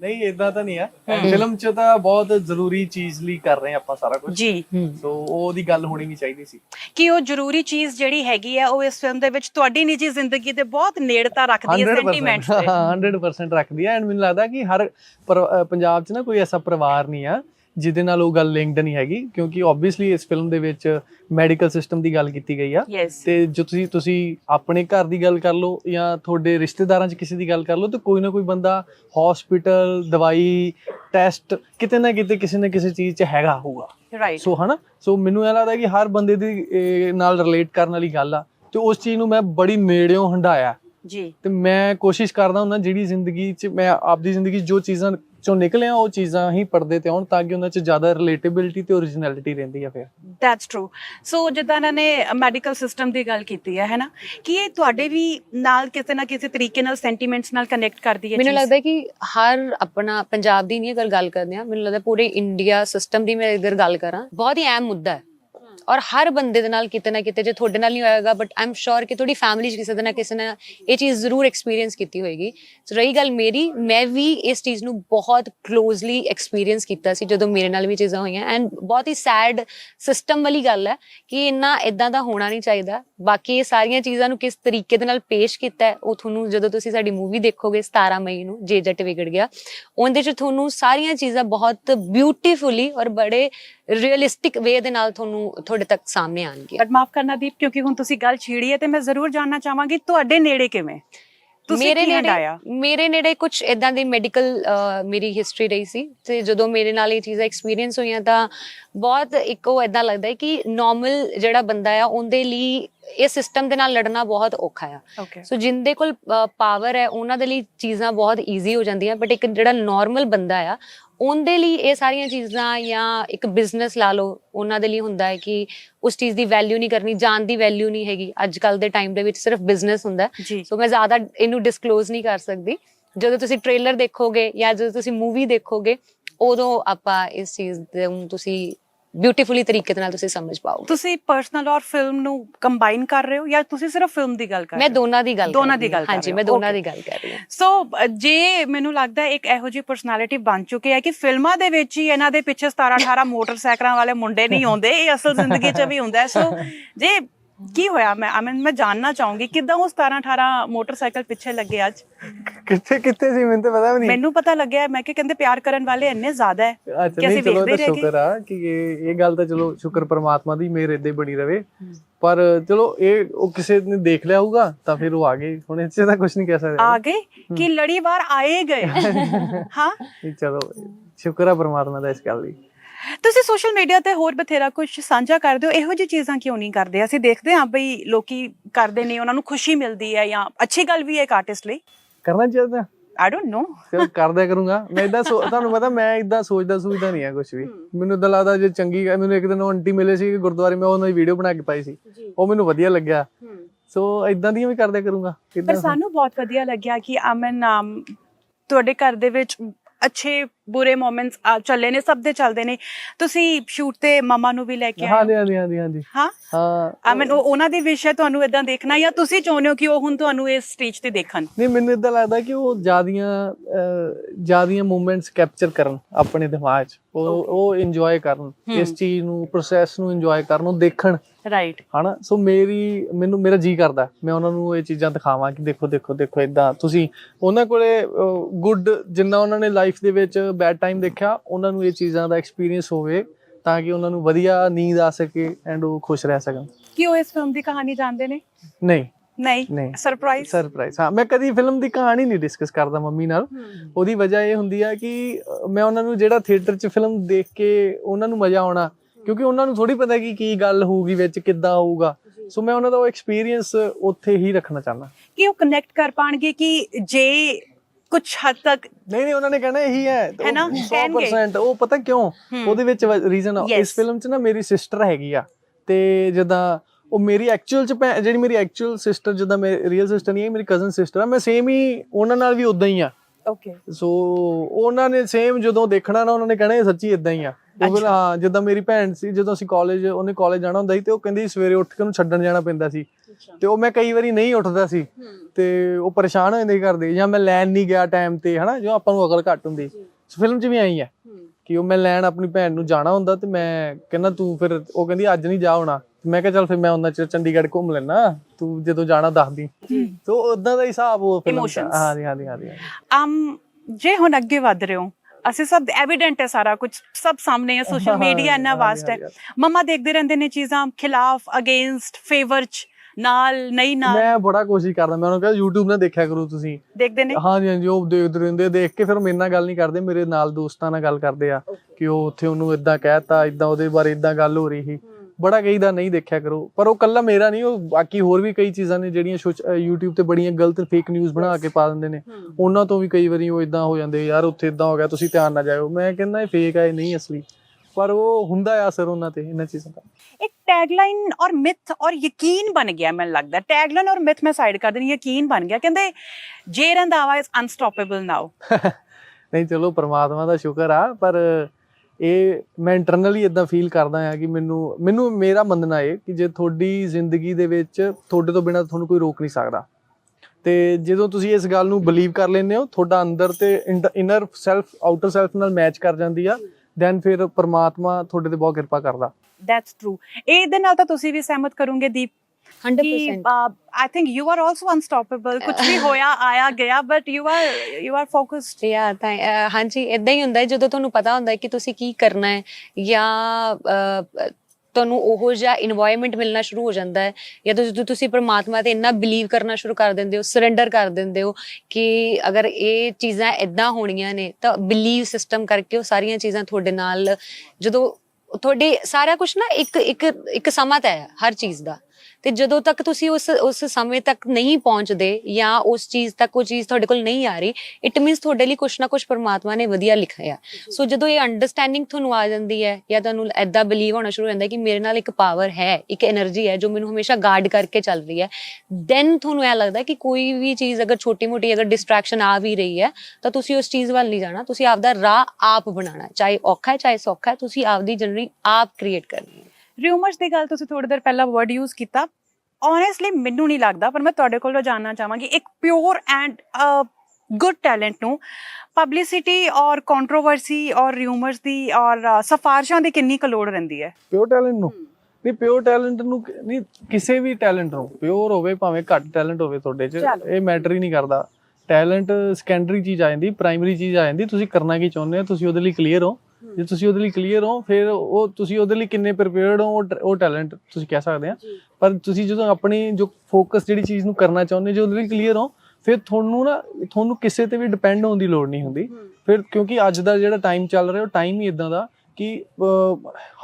ਨਹੀਂ ਇਦਾਂ ਤਾਂ ਨਹੀਂ ਆ ਫਿਲਮ 'ਚ ਤਾਂ ਬਹੁਤ ਜ਼ਰੂਰੀ ਚੀਜ਼ ਲਈ ਕਰ ਰਹੇ ਆ ਆਪਾਂ ਸਾਰਾ ਕੁਝ ਜੀ ਸੋ ਉਹਦੀ ਗੱਲ ਹੋਣੀ ਵੀ ਚਾਹੀਦੀ ਸੀ ਕਿ ਉਹ ਜ਼ਰੂਰੀ ਚੀਜ਼ ਜਿਹੜੀ ਹੈਗੀ ਹੈ ਉਹ ਇਸ ਫਿਲਮ ਦੇ ਵਿੱਚ ਤੁਹਾਡੀ ਨਿੱਜੀ ਜ਼ਿੰਦਗੀ ਦੇ ਬਹੁਤ ਨੇੜਤਾ ਰੱਖਦੀ ਹੈ 100% ਸੈਂਟੀਮੈਂਟਸ ਤੇ ਹਾਂ 100% ਰੱਖਦੀ ਹੈ ਐਂਡ ਮੈਨੂੰ ਲੱਗਦਾ ਕਿ ਹਰ ਪਰ- ਅ, ਪੰਜਾਬ 'ਚ ਨਾ ਕੋਈ ਐਸਾ ਪਰਿਵਾਰ ਨਹੀਂ ਆ ਜਿਹਦੇ ਨਾਲ ਉਹ ਗੱਲ ਲਿੰਕਡ ਨਹੀਂ ਹੈਗੀ ਕਿਉਂਕਿ ਆਬਵੀਅਸਲੀ ਇਸ ਫਿਲਮ ਦੇ ਵਿੱਚ ਮੈਡੀਕਲ ਸਿਸਟਮ ਦੀ ਗੱਲ ਕੀਤੀ ਗਈ ਆ। ਤੇ ਜੋ ਤੁਸੀਂ ਤੁਸੀਂ ਆਪਣੇ ਘਰ ਦੀ ਗੱਲ ਕਰ ਲਓ ਜਾਂ ਤੁਹਾਡੇ ਰਿਸ਼ਤੇਦਾਰਾਂ 'ਚ ਕਿਸੇ ਦੀ ਗੱਲ ਕਰ ਲਓ ਤੇ ਕੋਈ ਨਾ ਕੋਈ ਬੰਦਾ ਹਸਪੀਟਲ ਦਵਾਈ ਟੈਸਟ ਕਿਤੇ ਨਾ ਕਿਤੇ ਕਿਸੇ ਨਾ ਕਿਸੇ ਚੀਜ਼ 'ਚ ਹੈਗਾ ਹੋਊਗਾ। ਰਾਈਟ ਸੋ ਹਨਾ? ਸੋ ਮੈਨੂੰ ਇਹ ਲੱਗਦਾ ਕਿ ਹਰ ਬੰਦੇ ਦੀ ਨਾਲ ਰਿਲੇਟ ਕਰਨ ਵਾਲੀ ਗੱਲ ਆ। ਤੇ ਉਸ ਚੀਜ਼ ਨੂੰ ਮੈਂ ਬੜੀ ਨੇੜਿਓਂ ਹੰਡਾਇਆ ਜੀ। ਤੇ ਮੈਂ ਕੋਸ਼ਿਸ਼ ਕਰਦਾ ਹੁੰਦਾ ਜਿਹੜੀ ਜ਼ਿੰਦਗੀ 'ਚ ਮੈਂ ਆਪਦੀ ਜ਼ਿੰਦਗੀ 'ਚ ਜੋ ਚੀਜ਼ਾਂ ਚੋਂ ਨਿਕਲਿਆ ਉਹ ਚੀਜ਼ਾਂ ਹੀ ਪਰਦੇ ਤੇ ਆਉਣ ਤਾਂ ਕਿ ਉਹਨਾਂ 'ਚ ਜ਼ਿਆਦਾ ਰਿਲੇਟੇਬਿਲਿਟੀ ਤੇ ਓਰੀਜਨੈਲਿਟੀ ਰਹਿੰਦੀ ਆ ਫਿਰ। ਦੈਟਸ ਟਰੂ ਸੋ ਜਿੱਦਾਂ ਇਹਨਾਂ ਨੇ ਮੈਡੀਕਲ ਸਿਸਟਮ ਦੀ ਗੱਲ ਕੀਤੀ ਹੈ ਹੈਨਾ? ਕਿ ਇਹ ਤੁਹਾਡੇ ਵੀ ਨਾਲ ਕਿਸੇ ਨਾ ਕਿਸੇ ਤਰੀਕੇ ਨਾਲ ਸੈਂਟੀਮੈਂਟਸ ਨਾਲ ਕਨੈਕਟ ਕਰਦੀ ਹੈ ਮੈਨੂੰ? ਲੱਗਦਾ ਕਿ ਹਰ ਆਪਣਾ ਪੰਜਾਬ ਦੀ ਨਹੀਂ ਅਗਰ ਗੱਲ ਕਰਦੇ ਆ ਮੈਨੂੰ ਲੱਗਦਾ ਪੂਰੇ ਇੰਡੀਆ ਸਿਸਟਮ ਦੀ ਮੈਂ ਅਗਰ ਗੱਲ ਕਰਾਂ ਬਹੁਤ ਹੀ ਅਹਿਮ ਮੁੱਦਾ ਹੈ। ਔਰ ਹਰ ਬੰਦੇ ਦੇ ਨਾਲ ਕਿਤੇ ਨਾ ਕਿਤੇ ਜੇ ਤੁਹਾਡੇ ਨਾਲ ਨਹੀਂ ਹੋਏਗਾ ਬਟ ਆਮ ਸ਼ੋਰ ਕਿ ਤੁਹਾਡੀ ਫੈਮਿਲੀ 'ਚ ਕਿਸੇ ਦੇ ਨਾਲ ਕਿਸੇ ਨੇ ਇਹ ਚੀਜ਼ ਜ਼ਰੂਰ ਐਕਸਪੀਰੀਅੰਸ ਕੀਤੀ ਹੋਏਗੀ। ਸੋ ਰਹੀ ਗੱਲ ਮੇਰੀ, ਮੈਂ ਵੀ ਇਸ ਚੀਜ਼ ਨੂੰ ਬਹੁਤ ਕਲੋਜ਼ਲੀ ਐਕਸਪੀਰੀਅੰਸ ਕੀਤਾ ਸੀ ਜਦੋਂ ਮੇਰੇ ਨਾਲ ਵੀ ਚੀਜ਼ਾਂ ਹੋਈਆਂ। ਐਂਡ ਬਹੁਤ ਹੀ ਸੈਡ ਸਿਸਟਮ ਵਾਲੀ ਗੱਲ ਹੈ ਕਿ ਇੰਨਾ ਇਦਾਂ ਦਾ ਹੋਣਾ ਨਹੀਂ ਚਾਹੀਦਾ। ਬਾਕੀ ਇਹ ਸਾਰੀਆਂ ਚੀਜ਼ਾਂ ਨੂੰ ਕਿਸ ਤਰੀਕੇ ਦੇ ਨਾਲ ਪੇਸ਼ ਕੀਤਾ ਹੈ, ਉਹ ਤੁਹਾਨੂੰ ਜਦੋਂ ਤੁਸੀਂ ਸਾਡੀ ਮੂਵੀ ਦੇਖੋਗੇ 17 ਮਈ ਨੂੰ, ਜੇ ਜੱਟ ਵਿਗੜ ਗਿਆ, ਉਹਦੇ ਚ ਤੁਹਾਨੂੰ ਸਾਰੀਆਂ ਚੀਜ਼ਾਂ ਬਹੁਤ ਬਿਊਟੀਫੁਲੀ ਔਰ ਬੜੇ ਰੀਅਲਿਸਟਿਕ ਵੇ ਦੇ ਨਾਲ ਤੁਹਾਨੂੰ ਤੁਹਾਡੇ ਤੱਕ ਸਾਹਮਣੇ ਆਣਗੀਆਂ। ਬਟ ਮਾਫ ਕਰਨਾ ਦੀਪ ਕਿਉਂਕਿ ਹੁਣ ਤੁਸੀਂ ਗੱਲ ਛੇੜੀ ਹੈ ਤੇ ਮੈਂ ਜ਼ਰੂਰ ਜਾਨਣਾ ਚਾਹਾਂਗੀ ਤੁਹਾਡੇ ਨੇੜੇ ਕਿਵੇਂ? ਤੁਸੀਂ ਮੇਰੇ ਨੇੜੇ ਮੇਰੇ ਨੇੜੇ ਕੁਝ ਇਦਾਂ ਦੀ ਮੈਡੀਕਲ ਮੇਰੀ ਹਿਸਟਰੀ ਰਹੀ ਸੀ ਤੇ ਜਦੋਂ ਮੇਰੇ ਨਾਲ ਇਹ ਚੀਜ਼ਾਂ ਐਕਸਪੀਰੀਅੰਸ ਹੋਈਆਂ ਤਾਂ ਬਹੁਤ ਇੱਕ ਇਦਾਂ ਲੱਗਦਾ ਹੈ ਕਿ ਨਾਰਮਲ ਜਿਹੜਾ ਬੰਦਾ ਆ ਉਹਦੇ ਲਈ ਇਹ ਸਿਸਟਮ ਦੇ ਨਾਲ ਲੜਨਾ ਬਹੁਤ ਔਖਾ ਆ। ਸੋ ਜਿੰਦੇ ਕੋਲ ਪਾਵਰ ਹੈ ਉਹਨਾਂ ਦੇ ਲਈ ਚੀਜ਼ਾਂ ਬਹੁਤ ਈਜ਼ੀ ਹੋ ਜਾਂਦੀਆਂ ਬਟ ਇੱਕ ਜਿਹੜਾ ਨਾਰਮਲ ਬੰਦਾ ਆ ਉਹਦੇ ਲਈ ਇਹ ਸਾਰੀਆਂ ਚੀਜ਼ਾਂ ਜਾਂ ਇੱਕ ਬਿਜ਼ਨਸ ਲਾ ਲਓ ਉਹਨਾਂ ਦੇ ਲਈ ਹੁੰਦਾ ਹੈ ਕਿ ਉਸ ਚੀਜ਼ ਦੀ ਵੈਲਿਊ ਨਹੀਂ ਕਰਨੀ ਜਾਨ ਦੀ ਵੈਲਿਊ ਨਹੀਂ ਹੈਗੀ। ਅੱਜ ਕੱਲ ਦੇ ਟਾਈਮ ਦੇ ਵਿੱਚ ਸਿਰਫ ਬਿਜ਼ਨਸ ਹੁੰਦਾ ਸੋ ਮੈਂ ਜ਼ਿਆਦਾ ਇਹਨੂੰ ਡਿਸਕਲੋਜ਼ ਨਹੀਂ ਕਰ ਸਕਦੀ। ਜਦੋਂ ਤੁਸੀਂ ਟ੍ਰੇਲਰ ਦੇਖੋਗੇ ਜਾਂ ਜਦੋਂ ਤੁਸੀਂ ਮੂਵੀ ਦੇਖੋਗੇ ਉਦੋਂ ਆਪਾਂ ਇਸ ਚੀਜ਼ ਦੇ ਨੂੰ ਤੁਸੀਂ ਬਿਊਟੀਫੁਲੀ ਤਰੀਕੇ ਦੇ ਨਾਲ ਤੁਸੀਂ ਸਮਝ ਪਾਓਗੇ ਤੁਸੀਂ ਪਰਸਨਲ ਔਰ ਫਿਲਮ ਨੂੰ ਕੰਬਾਈਨ ਕਰ ਰਹੇ ਹੋ ਜਾਂ ਤੁਸੀਂ ਸਿਰਫ ਫਿਲਮ ਦੀ ਗੱਲ ਕਰ ਮੈਂ ਰਹੇ ਹੋ ਦੋਨਾਂ ਦੀ ਗੱਲ ਦੋਨਾਂ ਦੀ। ਗੱਲ ਕਰ ਹਾਂਜੀ ਮੈਂ। ਦੋਨਾਂ. ਦੀ ਗੱਲ ਕਰ ਰਹੀ ਹਾਂ ਸੋ ਜੇ ਮੈਨੂੰ ਲੱਗਦਾ ਇੱਕ ਇਹੋ ਜਿਹੀ ਪਰਸਨੈਲਿਟੀ ਬਣ ਚੁੱਕੀ ਹੈ ਕਿ ਫਿਲਮਾਂ ਦੇ ਵਿੱਚ ਹੀ ਇਹਨਾਂ ਦੇ ਪਿੱਛੇ 17 18 ਮੋਟਰਸਾਈਕਲਾਂ ਵਾਲੇ ਮੁੰਡੇ ਨਹੀਂ ਆਉਂਦੇ ਇਹ ਅਸਲ ਜ਼ਿੰਦਗੀ 'ਚ ਵੀ ਹੁੰਦਾ ਸੋ ਜੇ ਕੀ ਹੋਇਆ? ਮੈਂ ਆਈ ਮੈਂ ਜਾਨਣਾ ਚਾਹੂੰਗੀ ਕਿਦਾਂ ਉਹ 17 18 ਮੋਟਰਸਾਈਕਲ ਪਿੱਛੇ ਲੱਗੇ ਅੱਜ? ਕਿੱਥੇ ਕਿੱਥੇ ਸੀ? ਮੈਨੂੰ ਤਾਂ ਪਤਾ ਵੀ ਨਹੀਂ। ਮੈਨੂੰ ਪਤਾ ਲੱਗਿਆ ਮੈਂ ਕਿ ਕਹਿੰਦੇ ਪਿਆਰ ਕਰਨ ਵਾਲੇ ਇੰਨੇ ਜ਼ਿਆਦਾ ਹੈ ਕਿ ਅਸੀਂ ਵੇਖਦੇ ਰਹਿ। ਸ਼ੁਕਰ ਆ ਕਿ ਇਹ ਇਹ ਗੱਲ ਤਾਂ ਚਲੋ ਸ਼ੁਕਰ ਪਰਮਾਤਮਾ ਦੀ ਮਿਹਰ ਹੀ ਬਣੀ ਰਵੇ। ਪਰ ਚਲੋ ਇਹ ਉਹ ਕਿਸੇ ਨੇ ਦੇਖ ਲਿਆ ਹੋਊਗਾ ਤਾਂ ਫਿਰ ਉਹ ਆ ਗਏ। ਹੁਣ ਇਸ ਤਾਂ ਕੁਝ ਨਹੀਂ ਕਹਿ ਸਕਦੇ। ਆ ਗਏ? ਕਿ ਲੜੀਵਾਰ ਆਏ ਗਏ? ਹਾਂ? ਚਲੋ ਸ਼ੁਕਰ ਆ ਪਰਮਾਤਮਾ ਦਾ ਇਸ ਗੱਲ ਲਈ ਤੁਸੀਂ ਸੋਸ਼ਲ ਮੀਡੀਆ ਤੇ ਹੋਰ ਬਥੇਰਾ ਕੁਝ ਸਾਂਝਾ ਕਰਦੇ ਹੋ? ਇਹੋ ਜਿਹੀ ਚੀਜ਼ਾਂ ਕਿਉਂ ਨਹੀਂ ਕਰਦੇ? ਅਸੀਂ ਦੇਖਦੇ ਹਾਂ ਬਈ ਲੋਕੀ ਕਰਦੇ ਨੇ ਉਹਨਾਂ ਨੂੰ ਖੁਸ਼ੀ ਮਿਲਦੀ ਹੈ ਜਾਂ ਅੱਛੀ ਗੱਲ ਵੀ ਹੈ ਇੱਕ ਆਰਟਿਸਟ ਲਈ। ਕਰਨਾ ਚਾਹੀਦਾ। ਆਈ ਡੋਨਟ ਨੋ ਚਲੋ ਕਰਦਿਆ ਕਰੂੰਗਾ। ਮੈਂ ਇਦਾਂ ਤੁਹਾਨੂੰ ਪਤਾ ਮੈਂ ਇਦਾਂ ਸੋਚਦਾ ਸੋਚਦਾ ਨਹੀਂ ਆ ਕੁਝ ਵੀ। ਮੈਨੂੰ ਇਦਾਂ ਲੱਗਦਾ ਜੇ ਚੰਗੀ ਗੱਲ- ਮੈਨੂੰ ਇੱਕ ਦਿਨ ਉਹ ਆਂਟੀ ਮਿਲੇ ਸੀ ਗੁਰਦੁਆਰੇ ਮੈਂ ਉਹਨਾਂ ਦੀ ਵੀਡੀਓ ਬਣਾ ਕੇ ਪਾਈ ਸੀ। ਉਹ ਮੈਨੂੰ ਵਧੀਆ ਲੱਗਿਆ। ਸੋ ਇਦਾਂ ਦੀਆਂ ਵੀ ਕਰਦਿਆ ਕਰੂੰਗਾ। ਪਰ ਸਾਨੂੰ ਬਹੁਤ ਵਧੀਆ ਲੱਗਿਆ ਕਿ ਅਮਨ ਅਮ, ਤੁਹਾਡੇ ਘਰ ਦੇ ਵਿੱਚ ਅੱਛੇ ਬੁਰੇ ਮੂਮੈਂਟਸ ਚੱਲੇ ਨੇ ਸਭ ਦੇ ਚੱਲਦੇ ਨੇ। ਤੁਸੀਂ ਸ਼ੂਟ ਤੇ ਮਮਾ ਨੂੰ ਵੀ ਲੈ ਕੇ ਆਏ ਹੋ। ਹਾਂਜੀ ਹਾਂਜੀ ਹਾਂਜੀ ਹਾਂਜੀ। ਹਾਂ? ਹਾਂ ਅਮਨ ਉਹ ਉਹਨਾਂ ਦੀ ਵਿਸ਼ ਹੈ ਤੁਹਾਨੂੰ ਇਦਾਂ ਦੇਖਣਾ ਜਾਂ ਤੁਸੀਂ ਚਾਹੁੰਦੇ ਹੋ ਕਿ ਉਹ ਹੁਣ ਤੁਹਾਨੂੰ ਇਸ ਸਟੇਜ ਤੇ ਦੇਖਣ? ਨਹੀਂ ਮੈਨੂੰ ਇਦਾਂ ਲੱਗਦਾ ਕਿ ਉਹ ਜਿਆਦੀਆਂ ਜਿਆਦੀਆਂ ਮੂਵਮੈਂਟਸ ਕੈਪਚਰ ਕਰਨ ਆਪਣੇ ਦਿਮਾਗ 'ਚ। ਉਹ ਉਹ ਇੰਜੋਏ ਕਰਨ ਇਸ ਚੀਜ਼ ਨੂੰ ਪ੍ਰੋਸੈਸ ਨੂੰ ਇੰਜੋਏ ਕਰਨ ਉਹ ਦੇਖਣ। ਰਾਈਟ ਹਨਾ? ਸੋ ਮੇਰੀ ਮੈਨੂੰ ਮੇਰਾ ਜੀ ਕਰਦਾ ਮੈਂ ਉਹਨਾਂ ਨੂੰ ਇਹ ਚੀਜ਼ਾਂ ਦਿਖਾਵਾਂ ਕਿ ਦੇਖੋ ਦੇਖੋ ਦੇਖੋ ਇਦਾਂ ਤੁਸੀਂ ਉਹਨਾਂ ਕੋਲੇ ਗੁੱਡ ਜਿੰਨਾ ਉਹਨਾਂ ਨੇ ਲਾਈਫ ਦੇ ਵਿੱਚ ਬੈਡ ਟਾਈਮ ਦੇਖਿਆ ਉਹਨਾਂ ਨੂੰ ਇਹ ਚੀਜ਼ਾਂ ਦਾ ਐਕਸਪੀਰੀਅੰਸ ਹੋਵੇ ਤਾਂ ਕਿ ਉਹਨਾਂ ਨੂੰ ਵਧੀਆ ਨੀਂਦ ਆ ਸਕੇ ਐਂਡ ਉਹ ਖੁਸ਼ ਰਹਿ ਸਕਣ। ਕਿ ਉਹ ਇਸ ਫਿਲਮ ਦੀ ਕਹਾਣੀ ਜਾਣਦੇ ਨੇ? ਨਹੀਂ। ਨਹੀਂ। ਸਰਪ੍ਰਾਈਜ਼ ਸਰਪ੍ਰਾਈਜ਼ ਹਾਂ। ਮੈਂ ਕਦੀ ਫਿਲਮ ਦੀ ਕਹਾਣੀ ਨਹੀਂ ਡਿਸਕਸ ਕਰਦਾ ਮੰਮੀ ਨਾਲ। ਉਹਦੀ ਵਜ੍ਹਾ ਇਹ ਹੁੰਦੀ ਆ ਕਿ ਮੈਂ ਉਹਨਾਂ ਨੂੰ ਜਿਹੜਾ ਥੀਏਟਰ 'ਚ ਫਿਲਮ ਦੇਖ ਕੇ ਉਹਨਾਂ ਨੂੰ ਮਜ਼ਾ ਆਉਣਾ ਕਿਉਂਕਿ ਉਹਨਾਂ ਨੂੰ ਥੋੜੀ ਪਤਾ ਕਿ ਕੀ ਗੱਲ ਹੋਊਗੀ ਵਿੱਚ ਕਿੱਦਾਂ ਹੋਊਗਾ। ਸੋ ਮੈਂ ਉਹਨਾਂ ਦਾ ਉਹ ਐਕਸਪੀਰੀਅੰਸ ਉੱਥੇ ਹੀ ਰੱਖਣਾ ਚਾਹੁੰਦਾ। ਕਿ ਉਹ ਕਨੈਕਟ ਕਰ ਪਾਣਗੇ ਕਿ ਜੇ ਕੁਝ ਹੱਦ ਤੱਕ ਨਹੀਂ ਨਹੀਂ ਉਹਨਾਂ ਨੇ ਕਹਿਣਾ ਇਹੀ ਹੈ। ਹੈ ਨਾ? ਉਹ ਕਹਿਣਗੇ। 100% ਉਹ ਪਤਾ ਕਿਉਂ। ਉਹਦੇ ਵਿੱਚ ਰੀਜ਼ਨ Yes. ਇਸ ਫਿਲਮ 'ਚ ਨਾ ਮੇਰੀ ਸਿਸਟਰ ਹੈਗੀ ਆ। ਤੇ ਜਦਾਂ ਉਹ ਮੇਰੀ ਐਕਚੁਅਲ 'ਚ ਭੈ- ਜਿਹੜੀ ਮੇਰੀ ਐਕਚੁਅਲ ਸਿਸਟਰ ਜਦਾਂ ਮੇਰੀ ਰੀਅਲ ਸਿਸਟਰ ਨਹੀਂ ਹੈ ਮੇਰੀ ਕਜ਼ਨ ਸਿਸਟਰ ਆ। ਮੈਂ ਸੇਮ ਹੀ ਉਹਨਾਂ ਨਾਲ ਵੀ ਉਦਾਂ ਹੀ ਆ। ਓਕੇ ਸੋ ਉਹਨਾਂ ਨੇ ਸੇਮ ਜਦੋਂ ਦੇਖਣਾ ਨਾ ਉਹਨਾਂ ਨੇ ਕਹਿਣਾ ਇਹ ਸੱਚੀ ਇਦਾਂ ਹੀ ਆ। ਉਹ ਹਾਂ ਜਿੱਦਾਂ ਮੇਰੀ ਭੈਣ ਸੀ ਜਦੋਂ ਅਸੀਂ ਕਾਲਜ ਉਹਨੇ ਕਾਲਜ ਜਾਣਾ ਹੁੰਦਾ ਸੀ ਤੇ ਉਹ ਕਹਿੰਦੀ ਸਵੇਰੇ ਉੱਠ ਕੇ ਉਹਨੂੰ ਛੱਡਣ ਜਾਣਾ ਪੈਂਦਾ ਸੀ। ਤੇ ਉਹ ਮੈਂ ਕਈ ਵਾਰੀ ਨਹੀਂ ਉੱਠਦਾ ਸੀ। ਤੇ ਉਹ ਪਰੇਸ਼ਾਨ ਹੋ ਜਾਂਦੇ ਕਰਦੇ ਜਾਂ ਮੈਂ ਲੈਣ ਨਹੀਂ ਗਿਆ ਟਾਈਮ ਤੇ ਹਨਾ ਜੋ ਆਪਾਂ ਨੂੰ ਅਕਲ ਘੱਟ ਹੁੰਦੀ। ਫਿਲਮ 'ਚ ਵੀ ਆਈ ਆ ਕਿ ਉਹ ਮੈਂ ਲੈਣ ਆਪਣੀ ਭੈਣ ਨੂੰ ਜਾਣਾ ਹੁੰਦਾ ਤੇ ਮੈਂ ਕਹਿੰਦਾ ਤੂੰ ਫਿਰ ਉਹ ਕਹਿੰਦੀ ਅੱਜ ਨਹੀਂ ਜਾ ਹੋਣਾ। ਮੈਂ ਕਿਹਾ ਚੱਲ ਫਿਰ ਮੈਂ ਉਹਨਾਂ ਚਿਰ ਚੰਡੀਗੜ੍ਹ ਘੁੰਮ ਲੈਣਾ ਤੂੰ ਜਦੋਂ ਜਾਣਾ ਦੱਸ ਦੀ ਸੋ ਉਦਾਂ ਦਾ ਹਿਸਾਬ ਉਹ ਫਿਲਮ. ਹਾਂਜੀ ਹਾਂਜੀ ਹਾਂਜੀ ਹਾਂਜੀ। ਅਮ ਜੇ ਹੁਣ ਅੱਗੇ ਵਧ ਰਹੇ ਹੋ ਅਸੀਂ ਸਭ ਐਵੀਡੈਂਟ ਹੈ ਸਾਰਾ ਕੁਝ ਸਭ ਸਾਹਮਣੇ ਹੈ ਸੋਸ਼ਲ ਮੀਡੀਆ ਇੰਨਾ ਵਾਸਟ ਹੈ। ਮਮਾ ਦੇਖਦੇ ਰਹਿੰਦੇ ਨੇ ਚੀਜ਼ਾਂ ਖਿਲਾਫ ਅਗੇਂਸਟ ਫੇਵਰ ਚ ਨਾਲ ਨਹੀਂ ਨਾਲ। ਮੈਂ ਬੜਾ ਕੋਸ਼ਿਸ਼ ਕਰਦਾ ਮੈਂ ਉਹਨੂੰ ਕਹਿੰਦਾ YouTube ਨਾ ਦੇਖਿਆ ਕਰੋ ਤੁਸੀਂ। ਦੇਖਦੇ ਨੇ? ਹਾਂਜੀ ਹਾਂਜੀ ਉਹ ਦੇਖਦੇ ਰਹਿੰਦੇ ਦੇਖ ਕੇ ਫਿਰ ਮੇਰੇ ਨਾਲ ਗੱਲ ਨਹੀਂ ਕਰਦੇ ਮੇਰੇ ਨਾਲ ਦੋਸਤਾਂ ਨਾਲ ਗੱਲ ਕਰਦੇ ਆ ਕਿ ਉਹ ਉੱਥੇ ਉਹਨੂੰ ਇਦਾਂ ਕਹਿਤਾ ਇਦਾਂ ਉਹਦੇ ਬਾਰੇ ਇਦਾਂ ਗੱਲ ਹੋ ਰਹੀ ਸੀ। ਬੜਾ ਕਹੀਦਾ ਨਹੀਂ ਦੇਖਿਆ ਕਰੋ। ਪਰ ਉਹ ਕੱਲਾ ਮੇਰਾ ਨਹੀਂ ਉਹ ਬਾਕੀ ਹੋਰ ਵੀ ਕਈ ਚੀਜ਼ਾਂ ਨੇ ਜਿਹੜੀਆਂ YouTube ਤੇ ਬੜੀਆਂ ਗਲਤ ਫੇਕ ਨਿਊਜ਼ ਬਣਾ ਕੇ ਪਾ ਦਿੰਦੇ ਨੇ। ਉਹਨਾਂ ਤੋਂ ਵੀ ਕਈ ਵਾਰੀ ਉਹ ਇਦਾਂ ਹੋ ਜਾਂਦੇ ਯਾਰ ਉੱਥੇ ਇਦਾਂ ਹੋ ਗਿਆ ਤੁਸੀਂ ਧਿਆਨ ਨਾ ਜਾਇਓ। ਮੈਂ ਕਹਿੰਦਾ ਇਹ ਫੇਕ ਹੈ ਇਹ ਨਹੀਂ ਅਸਲੀ। ਪਰ ਉਹ ਹੁੰਦਾ ਆ ਅਸਰ ਉਹਨਾਂ ਤੇ ਇਹਨਾਂ ਚੀਜ਼ਾਂ ਦਾ। ਇੱਕ ਟੈਗਲਾਈਨ ਔਰ ਮਿਥ ਔਰ ਯਕੀਨ ਬਣ ਗਿਆ ਮੈਨੂੰ ਲੱਗਦਾ। ਟੈਗਲਾਈਨ ਔਰ ਮਿਥ ਮੈਂ ਸਾਈਡ ਕਰ ਦਿੰਦੀ ਯਕੀਨ ਬਣ ਗਿਆ। ਕਹਿੰਦੇ ਜੇ ਰੰਦਾਵਾ ਇਜ਼ ਅਨਸਟਾਪੇਬਲ ਨਾਓ ਨਹੀਂ ਚਲੋ ਪ੍ਰਮਾਤਮਾ ਦਾ ਸ਼ੁਕਰ ਆ ਪਰ ਇਹ ਮੈਂ ਇੰਟਰਨਲੀ ਇਦਾਂ ਫੀਲ ਕਰਦਾ ਆ ਕਿ ਮੈਨੂੰ ਮੈਨੂੰ ਮੇਰਾ ਮੰਨਣਾ ਇਹ ਕਿ ਜੇ ਤੁਹਾਡੀ ਜ਼ਿੰਦਗੀ ਦੇ ਵਿੱਚ ਤੁਹਾਡੇ ਤੋਂ ਬਿਨਾਂ ਤੁਹਾਨੂੰ ਕੋਈ ਰੋਕ ਨਹੀਂ ਸਕਦਾ। ਤੇ ਜਦੋਂ ਤੁਸੀਂ ਇਸ ਗੱਲ ਨੂੰ ਬਲੀਵ ਕਰ ਲੈਂਦੇ ਹੋ, ਤੁਹਾਡਾ ਅੰਦਰ ਤੇ ਇਨਰ ਸੈਲਫ ਆਊਟਰ ਸੈਲਫ ਨਾਲ ਮੈਚ ਕਰ ਜਾਂਦੀ ਆ ਦੈਨ ਫਿਰ ਪਰਮਾਤਮਾ ਤੁਹਾਡੇ ਤੇ ਬਹੁਤ ਕਿਰਪਾ ਕਰਦਾ। ਦੈਟਸ ਟਰੂ ਇਹਦੇ ਨਾਲ ਤਾਂ ਤੁਸੀਂ ਵੀ ਸਹਿਮਤ ਕਰੋਗੇ Deep 100% I think you are also unstoppable ਕੁਝ ਵੀ ਹੋਇਆ ਆਇਆ ਗਿਆ but you are you are focused ਯਾ ਤਾਂ ਹਾਂਜੀ ਇਦਾਂ ਹੀ ਹੁੰਦਾ ਜਦੋਂ ਤੁਹਾਨੂੰ ਪਤਾ ਹੁੰਦਾ ਕਿ ਤੁਸੀਂ ਕੀ ਕਰਨਾ ਹੈ ਜਾਂ ਤੁਹਾਨੂੰ ਉਹੋ ਜਿਹਾ এনवायरमेंट ਮਿਲਣਾ ਸ਼ੁਰੂ ਹੋ ਜਾਂਦਾ ਹੈ ਜਾਂ ਜਦੋਂ ਤੁਸੀਂ ਪਰਮਾਤਮਾ ਤੇ ਇੰਨਾ ਬਲੀਵ ਕਰਨਾ ਸ਼ੁਰੂ ਕਰ ਦਿੰਦੇ ਹੋ ਸਰੈਂਡਰ ਕਰ ਦਿੰਦੇ ਹੋ ਕਿ ਅਗਰ ਇਹ ਚੀਜ਼ਾਂ ਇਦਾਂ ਹੋਣੀਆਂ ਨੇ ਤਾਂ ਬਲੀਵ ਸਿਸਟਮ ਕਰਕੇ ਉਹ ਸਾਰੀਆਂ ਚੀਜ਼ਾਂ ਤੁਹਾਡੇ ਨਾਲ ਜਦੋਂ ਤੁਹਾਡੇ ਸਾਰਾ ਕੁਝ ਨਾ ਇੱਕ ਇੱਕ ਇੱਕ ਸਮਾਂ ਤੈ ਹਰ ਚੀਜ਼ ਦਾ ਤੇ ਜਦੋਂ ਤੱਕ ਤੁਸੀਂ ਉਸ ਉਸ ਸਮੇਂ ਤੱਕ ਨਹੀਂ ਪਹੁੰਚਦੇ ਜਾਂ ਉਸ ਚੀਜ਼ ਤੱਕ ਉਹ ਚੀਜ਼ ਤੁਹਾਡੇ ਕੋਲ ਨਹੀਂ ਆ ਰਹੀ ਇਟ ਮੀਨਸ ਤੁਹਾਡੇ ਲਈ ਕੁਛ ਨਾ ਕੁਛ ਪਰਮਾਤਮਾ ਨੇ ਵਧੀਆ ਲਿਖਿਆ ਸੋ ਜਦੋਂ ਇਹ ਅੰਡਰਸਟੈਂਡਿੰਗ ਤੁਹਾਨੂੰ ਆ ਜਾਂਦੀ ਹੈ ਜਾਂ ਤੁਹਾਨੂੰ ਐਦਾਂ ਬਲੀਵ ਹੋਣਾ ਸ਼ੁਰੂ ਹੋ ਜਾਂਦਾ ਕਿ ਮੇਰੇ ਨਾਲ ਇੱਕ ਪਾਵਰ ਹੈ ਇੱਕ એનર્ਜੀ ਹੈ ਜੋ ਮੈਨੂੰ ਹਮੇਸ਼ਾ ਗਾਰਡ ਕਰਕੇ ਚੱਲ ਰਹੀ ਹੈ ਦੈਨ ਤੁਹਾਨੂੰ ਇਹ ਲੱਗਦਾ ਕਿ ਕੋਈ ਵੀ ਚੀਜ਼ ਅਗਰ ਛੋਟੀ-ਮੋਟੀ ਅਗਰ ਡਿਸਟਰੈਕਸ਼ਨ ਆ ਵੀ ਰਹੀ ਹੈ ਤਾਂ ਤੁਸੀਂ ਉਸ ਚੀਜ਼ ਵੱਲ ਨਹੀਂ ਜਾਣਾ। ਤੁਸੀਂ ਆਪਦਾ ਰਾਹ ਆਪ ਬਣਾਉਣਾ ਚਾਹੇ ਔਖਾ ਹੈ ਚਾਹੇ ਸੌਖਾ ਹੈ ਤੁਸੀਂ ਆਪਦੀ ਜਨਰੀ ਆਪ ਕ੍ਰੀਏਟ ਕਰਨੀ ਹੈ। ਰਿਊਮਰਸ ਦੀ ਗੱਲ ਤੁਸੀਂ ਥੋੜੀ ਦੇਰ ਪਹਿਲਾਂ ਵਰਡ ਯੂਜ਼ ਕੀਤਾ। ਓਨੈਸਟਲੀ ਮੈਨੂੰ ਨਹੀਂ ਲੱਗਦਾ ਪਰ ਮੈਂ ਤੁਹਾਡੇ ਕੋਲੋਂ ਜਾਨਣਾ ਚਾਹਾਂਗੀ ਇੱਕ ਪਿਓਰ ਐਂਡ ਗੁੱਡ ਟੈਲੈਂਟ ਨੂੰ। ਪਬਲਿਸਿਟੀ ਔਰ ਕੰਟਰੋਵਰਸੀ ਔਰ ਰਿਊਮਰਸ ਦੀ ਔਰ ਸਿਫਾਰਿਸ਼ਾਂ ਦੀ ਕਿੰਨੀ ਕੁ ਲੋੜ ਰਹਿੰਦੀ ਹੈ? ਪਿਓਰ ਟੈਲੈਂਟ ਨੂੰ? ਨਹੀਂ ਪਿਓਰ ਟੈਲੈਂਟ ਨੂੰ ਨਹੀਂ ਕਿਸੇ ਵੀ ਟੈਲੈਂਟ ਨੂੰ। ਪਿਓਰ ਹੋਵੇ ਭਾਵੇਂ ਘੱਟ ਟੈਲੈਂਟ ਹੋਵੇ ਤੁਹਾਡੇ 'ਚ। ਇਹ ਮੈਟਰ ਹੀ ਨਹੀਂ ਕਰਦਾ। ਟੈਲੈਂਟ ਸੈਕੰਡਰੀ ਚੀਜ਼ ਆ ਜਾਂਦੀ ਪ੍ਰਾਇਮਰੀ ਚੀਜ਼ ਆ ਜਾਂਦੀ ਤੁਸੀਂ ਕਰਨਾ ਕੀ ਚਾਹੁੰਦੇ ਹੋ ਤੁਸੀਂ ਉਹਦੇ ਲਈ ਕਲੀਅਰ ਹੋ। ਜੇ ਤੁਸੀਂ ਉਹਦੇ ਲਈ ਕਲੀਅਰ ਹੋ ਫਿਰ ਉਹ ਤੁਸੀਂ ਉਹਦੇ ਲਈ ਕਿੰਨੇ ਪ੍ਰਿਪੇਅਰਡ ਹੋ ਉਹ ਟੈਲੈਂਟ ਤੁਸੀਂ ਕਹਿ ਸਕਦੇ ਆ। ਪਰ ਤੁਸੀਂ ਜਦੋਂ ਆਪਣੀ ਜੋ ਫੋਕਸ ਜਿਹੜੀ ਚੀਜ਼ ਨੂੰ ਕਰਨਾ ਚਾਹੁੰਦੇ ਹੋ, ਜੇ ਉਹਦੇ ਲਈ ਕਲੀਅਰ ਹੋ ਫਿਰ ਤੁਹਾਨੂੰ ਨਾ ਤੁਹਾਨੂੰ ਕਿਸੇ ਤੇ ਵੀ ਡਿਪੈਂਡ ਹੋਣ ਦੀ ਲੋੜ ਨਹੀਂ ਹੁੰਦੀ। ਫਿਰ ਕਿਉਂਕਿ ਅੱਜ ਦਾ ਜਿਹੜਾ ਟਾਈਮ ਚੱਲ ਰਿਹਾ ਉਹ ਟਾਈਮ ਹੀ ਇਦਾਂ ਦਾ ਕਿ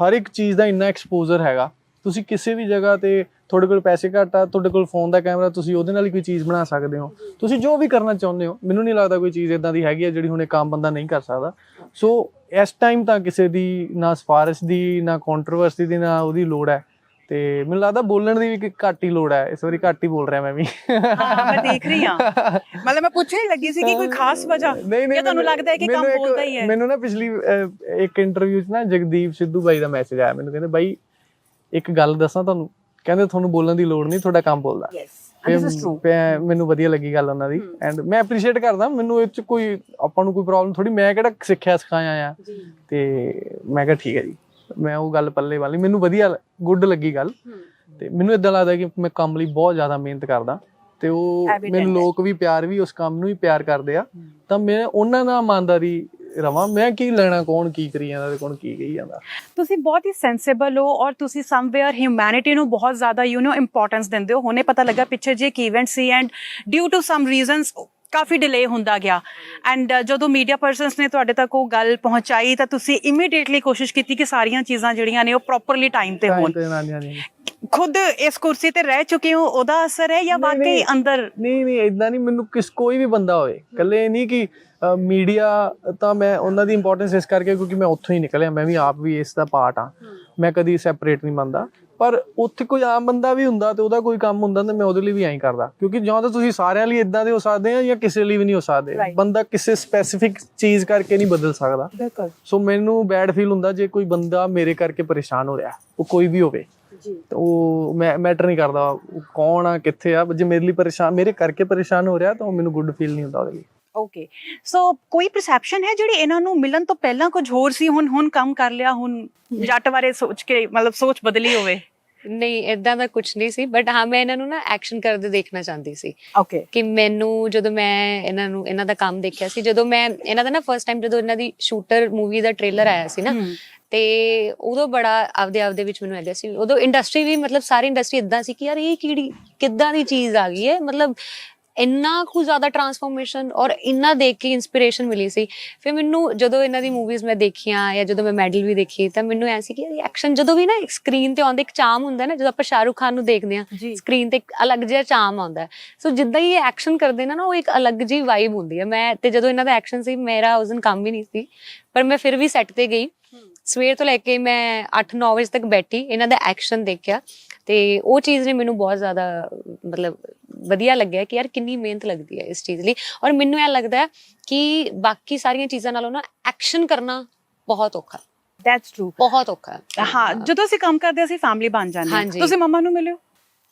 ਹਰ ਇੱਕ ਚੀਜ਼ ਦਾ ਇੰਨਾ ਐਕਸਪੋਜ਼ਰ ਹੈਗਾ। ਤੁਸੀਂ ਕਿਸੇ ਵੀ ਜਗ੍ਹਾ ਤੇ ਤੁਹਾਡੇ ਕੋਲ ਪੈਸੇ ਘੱਟ ਆ ਤੁਹਾਡੇ ਕੋਲ ਫੋਨ ਦਾ ਕੈਮਰਾ ਤੁਸੀਂ ਉਹਦੇ ਨਾਲ ਹੀ ਕੋਈ ਚੀਜ਼ ਬਣਾ ਸਕਦੇ ਹੋ। ਤੁਸੀਂ ਜੋ ਵੀ ਕਰਨਾ ਚਾਹੁੰਦੇ ਹੋ ਮੈਨੂੰ ਨਹੀਂ ਲੱਗਦਾ ਕੋਈ ਚੀਜ਼ ਇਦਾਂ ਦੀ ਹੈਗੀ ਆ ਜਿਹੜੀ ਹੁਣ ਇੱਕ ਆਮ ਬੰਦਾ ਨਹੀਂ ਕਰ ਸਕਦਾ। ਸੋ ਇਸ ਟਾਈਮ ਤਾਂ ਕਿਸੇ ਦੀ ਨਾ ਸਿਫਾਰਿਸ਼ ਦੀ ਨਾ ਕੰਟਰੋਵਰਸੀ ਦੀ ਨਾ ਉਹਦੀ ਲੋੜ ਹੈ। ਤੇ ਮੈਨੂੰ ਲੱਗਦਾ ਬੋਲਣ ਦੀ ਵੀ ਇੱਕ ਘੱਟ ਹੀ ਲੋੜ ਹੈ। ਇਸ ਵਾਰੀ ਘੱਟ ਹੀ ਬੋਲ ਰਿਹਾ ਮੈਂ ਵੀ। ਹਾਂ ਮੈਂ ਦੇਖ ਰਹੀ ਹਾਂ। ਮਤਲਬ ਮੈਂ ਪੁੱਛਣ ਲੱਗੀ ਸੀ ਕਿ ਕੋਈ ਖਾਸ ਵਜ੍ਹਾ। ਨਹੀਂ ਨਹੀਂ ਜਾਂ ਤੁਹਾਨੂੰ ਲੱਗਦਾ ਹੈ ਕਿ ਕੰਮ ਬੋਲਦਾ ਹੀ ਹੈ? ਮੈਨੂੰ ਨਾ ਪਿਛਲੀ ਇੱਕ ਇੰਟਰਵਿਊ 'ਚ ਨਾ ਜਗਦੀਪ ਸਿੱਧੂ ਬਾਈ ਦਾ ਮੈਸੇਜ ਆਇਆ। ਮੈਨੂੰ ਕਹਿੰਦੇ ਬਾਈ ਇੱਕ ਗੱਲ ਦੱਸਾਂ ਤੁਹਾਨੂੰ। ਕਹਿੰਦੇ ਤੁਹਾਨੂੰ ਬੋਲਣ ਦੀ ਲੋੜ ਨਹੀਂ ਤੁਹਾਡਾ ਕੰਮ ਬੋਲਦਾ। ਯੈਸ ਦਿਸ ਇਜ਼ ਟਰੂ ਮੈਂ- ਮੈਨੂੰ ਵਧੀਆ ਲੱਗੀ ਗੱਲ ਉਹਨਾਂ ਦੀ। ਐਂਡ ਮੈਂ ਐਪਰੀਸ਼ੀਏਟ ਕਰਦਾ ਮੈਨੂੰ ਇਹ 'ਚ ਕੋਈ ਆਪਾਂ ਨੂੰ ਕੋਈ ਪ੍ਰੋਬਲਮ ਥੋੜੀ ਮੈਂ ਕਿਹੜਾ ਸਿੱਖਿਆ ਸਿਖਾਇਆ ਆ। ਤੇ ਮੈਂ ਕਿਹਾ ਠੀਕ ਹੈ ਜੀ। ਮੈਂ ਉਹ ਗੱਲ ਪੱਲੇ ਵਾਲੀ ਮੈਨੂੰ ਵਧੀਆ ਗੁੱਡ ਲੱਗੀ ਗੱਲ। ਤੇ ਮੈਨੂੰ ਇਦਾਂ ਲੱਗਦਾ ਕਿ ਮੈਂ ਕੰਮ ਲਈ ਬਹੁਤ ਜ਼ਿਆਦਾ ਮਿਹਨਤ ਕਰਦਾ। ਤੇ ਉਹ ਮੈਨੂੰ। ਲੋਕ ਵੀ ਪਿਆਰ ਵੀ ਉਸ ਕੰਮ ਨੂੰ ਹੀ ਪਿਆਰ ਕਰਦੇ ਆ। ਤਾਂ ਮੈਂ ਉਹਨਾਂ ਨਾਲ ਇਮਾਨਦਾਰੀ ਰਵਾਂ ਮੈਂ ਕੀ ਲੈਣਾ ਕੌਣ ਕੀ ਕਰੀ ਜਾਂਦਾ ਤੇ ਕੌਣ ਕੀ ਕਹੀ ਜਾਂਦਾ? ਤੁਸੀਂ ਬਹੁਤ ਹੀ ਸੈਂਸੇਬਲ ਹੋ ਔਰ ਤੁਸੀਂ ਸਮਵੇਅਰ ਹਿਊਮੈਨਿਟੀ ਨੂੰ ਬਹੁਤ ਜ਼ਿਆਦਾ ਯੂ نو ਇੰਪੋਰਟੈਂਸ ਦਿੰਦੇ ਹੋ। ਹੁਣੇ ਪਤਾ ਲੱਗਾ ਪਿੱਛੇ ਜੇ ਇੱਕ event C and due to some reasons coffee delay ਹੁੰਦਾ ਗਿਆ। ਐਂਡ ਜਦੋਂ ਮੀਡੀਆ ਪਰਸਨਸ ਨੇ ਤੁਹਾਡੇ ਤੱਕ ਉਹ ਗੱਲ ਪਹੁੰਚਾਈ ਤਾਂ ਤੁਸੀਂ ਇਮੀਡੀਏਟਲੀ ਕੋਸ਼ਿਸ਼ ਕੀਤੀ ਕਿ ਸਾਰੀਆਂ ਚੀਜ਼ਾਂ ਜਿਹੜੀਆਂ ਨੇ ਉਹ ਪ੍ਰੋਪਰਲੀ ਟਾਈਮ ਤੇ ਹੋਣ। ਖੁਦ ਇਸ ਕੁਰਸੀ ਤੇ ਰਹਿ ਚੁੱਕੇ ਹੋ ਉਹਦਾ ਅਸਰ ਹੈ ਜਾਂ ਨਹੀਂ, ਵਾਕਈ। ਅੰਦਰ? ਨਹੀਂ ਨਹੀਂ ਇਦਾਂ ਨਹੀਂ ਮੈਨੂੰ ਕਿਸ ਕੋਈ ਵੀ ਬੰਦਾ ਹੋਵੇ। ਇਕੱਲੇ ਨਹੀਂ ਕਿ ਮੀਡੀਆ ਤਾਂ ਮੈਂ ਉਹਨਾਂ ਦੀ ਇੰਪੋਰਟੈਂਸ ਇਸ ਕਰਕੇ ਕਿਉਂਕਿ ਮੈਂ ਉੱਥੋਂ ਹੀ ਨਿਕਲਿਆ ਮੈਂ ਵੀ ਆਪ ਵੀ ਇਸ ਦਾ ਪਾਰਟ ਆ ਮੈਂ ਕਦੀ ਸੈਪਰੇਟ ਨਹੀਂ ਮੰਨਦਾ। ਪਰ ਉੱਥੇ ਕੋਈ ਆਮ ਬੰਦਾ ਵੀ ਹੁੰਦਾ ਤੇ ਉਹਦਾ ਕੋਈ ਕੰਮ ਹੁੰਦਾ ਤੇ ਮੈਂ ਉਹਦੇ ਲਈ ਵੀ ਐਂ ਕਰਦਾ। ਕਿਉਂਕਿ ਜਾਂ ਤਾਂ ਤੁਸੀਂ ਸਾਰਿਆਂ ਲਈ ਇਦਾਂ ਦੇ ਹੋ ਸਕਦੇ ਆ ਜਾਂ ਕਿਸੇ ਲਈ ਵੀ ਨਹੀਂ ਹੋ ਸਕਦੇ. ਬੰਦਾ ਕਿਸੇ ਸਪੈਸੀਫਿਕ ਚੀਜ਼ ਕਰਕੇ ਨਹੀਂ ਬਦਲ ਸਕਦਾ। ਬਿਲਕੁਲ। ਸੋ ਮੈਨੂੰ ਬੈਡ ਫੀਲ ਹੁੰਦਾ ਜੇ ਕੋਈ ਬੰਦਾ ਮੇਰੇ ਕਰਕੇ ਪਰੇਸ਼ਾਨ ਹੋ ਰਿਹਾ ਉਹ ਕੋਈ ਵੀ ਹੋਵੇ। ਜੀ। ਤੇ ਉਹ ਮੈਂ ਮੈਟਰ ਨਹੀਂ ਕਰਦਾ ਉਹ ਕੌਣ ਆ ਕਿੱਥੇ ਆ ਜੇ ਮੇਰੇ ਲਈ ਪਰੇਸ਼ਾਨ ਮੇਰੇ ਕਰਕੇ ਪਰੇਸ਼ਾਨ ਹੋ ਰਿਹਾ ਤਾਂ ਉਹ ਮੈਨੂੰ ਗੁੱਡ ਫੀਲ ਨਹੀਂ ਹੁੰਦਾ ਉਹਦੇ ਲਈ। ਓਕੇ ਸੋ ਕੋਈ ਪਰਸੈਪਸ਼ਨ ਹੈ ਜਿਹੜੀ ਇਹਨਾਂ ਨੂੰ ਮਿਲਣ ਤੋਂ ਪਹਿਲਾਂ ਕੁਝ ਹੋਰ ਸੀ ਹੁਣ ਹੁਣ ਕੰਮ ਕਰ ਲਿਆ ਹੁਣ ਜੱਟ ਬਾਰੇ ਸੋਚ ਕੇ ਮਤਲਬ ਸੋਚ ਬਦਲੀ ਹੋਵੇ? ਨਹੀਂ ਇਦਾਂ ਦਾ ਕੁਝ ਨਹੀਂ ਸੀ ਬਟ ਹਾਂ ਮੈਂ ਇਹਨਾਂ ਨੂੰ ਨਾ ਐਕਸ਼ਨ ਕਰਦੇ ਦੇਖਣਾ ਚਾਹੁੰਦੀ ਸੀ। ਓਕੇ ਕਿ ਮੈਨੂੰ ਜਦੋਂ ਮੈਂ ਇਹਨਾਂ ਨੂੰ ਇਹਨਾਂ ਦਾ ਕੰਮ ਦੇਖਿਆ ਸੀ ਜਦੋਂ ਮੈਂ ਇਹਨਾਂ ਦਾ ਨਾ ਫਰਸਟ ਟਾਈਮ ਜਦੋਂ ਇਹਨਾਂ ਦੀ ਸ਼ੂਟਰ ਮੂਵੀ ਦਾ ਟ੍ਰੇਲਰ ਆਇਆ ਸੀ ਨਾ ਤੇ ਉਦੋਂ ਬੜਾ ਆਪਦੇ ਆਪਦੇ ਵਿੱਚ ਮੈਨੂੰ ਲੱਗਿਆ ਸੀ। ਉਦੋਂ ਇੰਡਸਟਰੀ ਵੀ ਮਤਲਬ ਸਾਰੀ ਇੰਡਸਟਰੀ ਇਦਾਂ ਸੀ ਕਿ ਯਾਰ ਇਹ ਕਿਹੜੀ ਕਿੱਦਾਂ ਦੀ ਚੀਜ਼ ਆ ਗਈ ਹੈ? ਮਤਲਬ ਇੰਨਾ ਕੁ ਜ਼ਿਆਦਾ ਟਰਾਂਸਫਾਰਮੇਸ਼ਨ ਔਰ ਇੰਨਾ ਦੇਖ ਕੇ ਇਨਸਪੀਰੇਸ਼ਨ ਮਿਲੀ ਸੀ। ਫਿਰ ਮੈਨੂੰ ਜਦੋਂ ਇਹਨਾਂ ਦੀ ਮੂਵੀਜ਼ ਮੈਂ ਦੇਖੀਆਂ ਜਾਂ ਜਦੋਂ ਮੈਂ ਮੈਡਲ ਵੀ ਦੇਖੀ ਤਾਂ ਮੈਨੂੰ ਐ ਸੀ ਕਿ ਯਾਰ ਐਕਸ਼ਨ ਜਦੋਂ ਵੀ ਨਾ ਸਕਰੀਨ ਤੇ ਆਉਂਦਾ ਇੱਕ ਚਾਮ ਹੁੰਦਾ ਨਾ ਜਦੋਂ ਆਪਾਂ ਸ਼ਾਹਰੁਖ ਖਾਨ ਨੂੰ ਦੇਖਦੇ ਹਾਂ ਜੀ। ਸਕਰੀਨ ਤੇ ਇੱਕ ਅਲੱਗ ਜਿਹਾ ਚਾਮ ਆਉਂਦਾ ਸੋ ਜਿੱਦਾਂ ਹੀ ਇਹ ਐਕਸ਼ਨ ਕਰਦੇ ਨੇ ਨਾ ਉਹ ਇੱਕ ਅਲੱਗ ਜਿਹੀ ਵਾਈਬ ਹੁੰਦੀ ਹੈ। ਮੈਂ ਤੇ ਜਦੋਂ ਇਹਨਾਂ ਦਾ ਐਕਸ਼ਨ ਸੀ ਮੇਰਾ ਉਸ ਦਿਨ ਕੰਮ ਵੀ ਨਹੀਂ ਸੀ ਪਰ ਮੈਂ ਫਿਰ ਵੀ ਸੈੱਟ ਤੇ ਗਈ। ਸਵੇਰ ਤੋਂ ਲੈ ਕੇ ਮੈਂ 8-9 ਵਜੇ ਤੱਕ ਬੈਠੀ ਇਹਨਾਂ ਦਾ ਐਕਸ਼ਨ ਦੇਖਿਆ। ਤੇ ਉਹ ਚੀਜ਼ ਨੇ ਮੈਨੂੰ ਬਹੁਤ ਜ਼ਿਆਦਾ ਮਤਲਬ ਵਧੀਆ ਲੱਗਿਆ ਕਿ ਯਾਰ ਕਿੰਨੀ ਮਿਹਨਤ ਲੱਗਦੀ ਹੈ ਇਸ ਚੀਜ਼ ਲਈ। ਔਰ ਮੈਨੂੰ ਇਹ ਲੱਗਦਾ ਹੈ ਕਿ ਬਾਕੀ ਸਾਰੀਆਂ ਚੀਜ਼ਾਂ ਨਾਲੋਂ ਨਾ ਐਕਸ਼ਨ ਕਰਨਾ ਬਹੁਤ ਔਖਾ। ਦੈਟਸ ਟਰੂ ਬਹੁਤ ਔਖਾ। ਹੈ। ਜਦੋਂ ਅਸੀਂ ਕੰਮ ਕਰਦੇ ਅਸੀਂ ਫੈਮਿਲੀ ਬਣ ਜਾਂਦੇ ਹਾਂ। ਤੁਸੀਂ ਮੰਮਾ ਨੂੰ ਮਿਲਿਓ।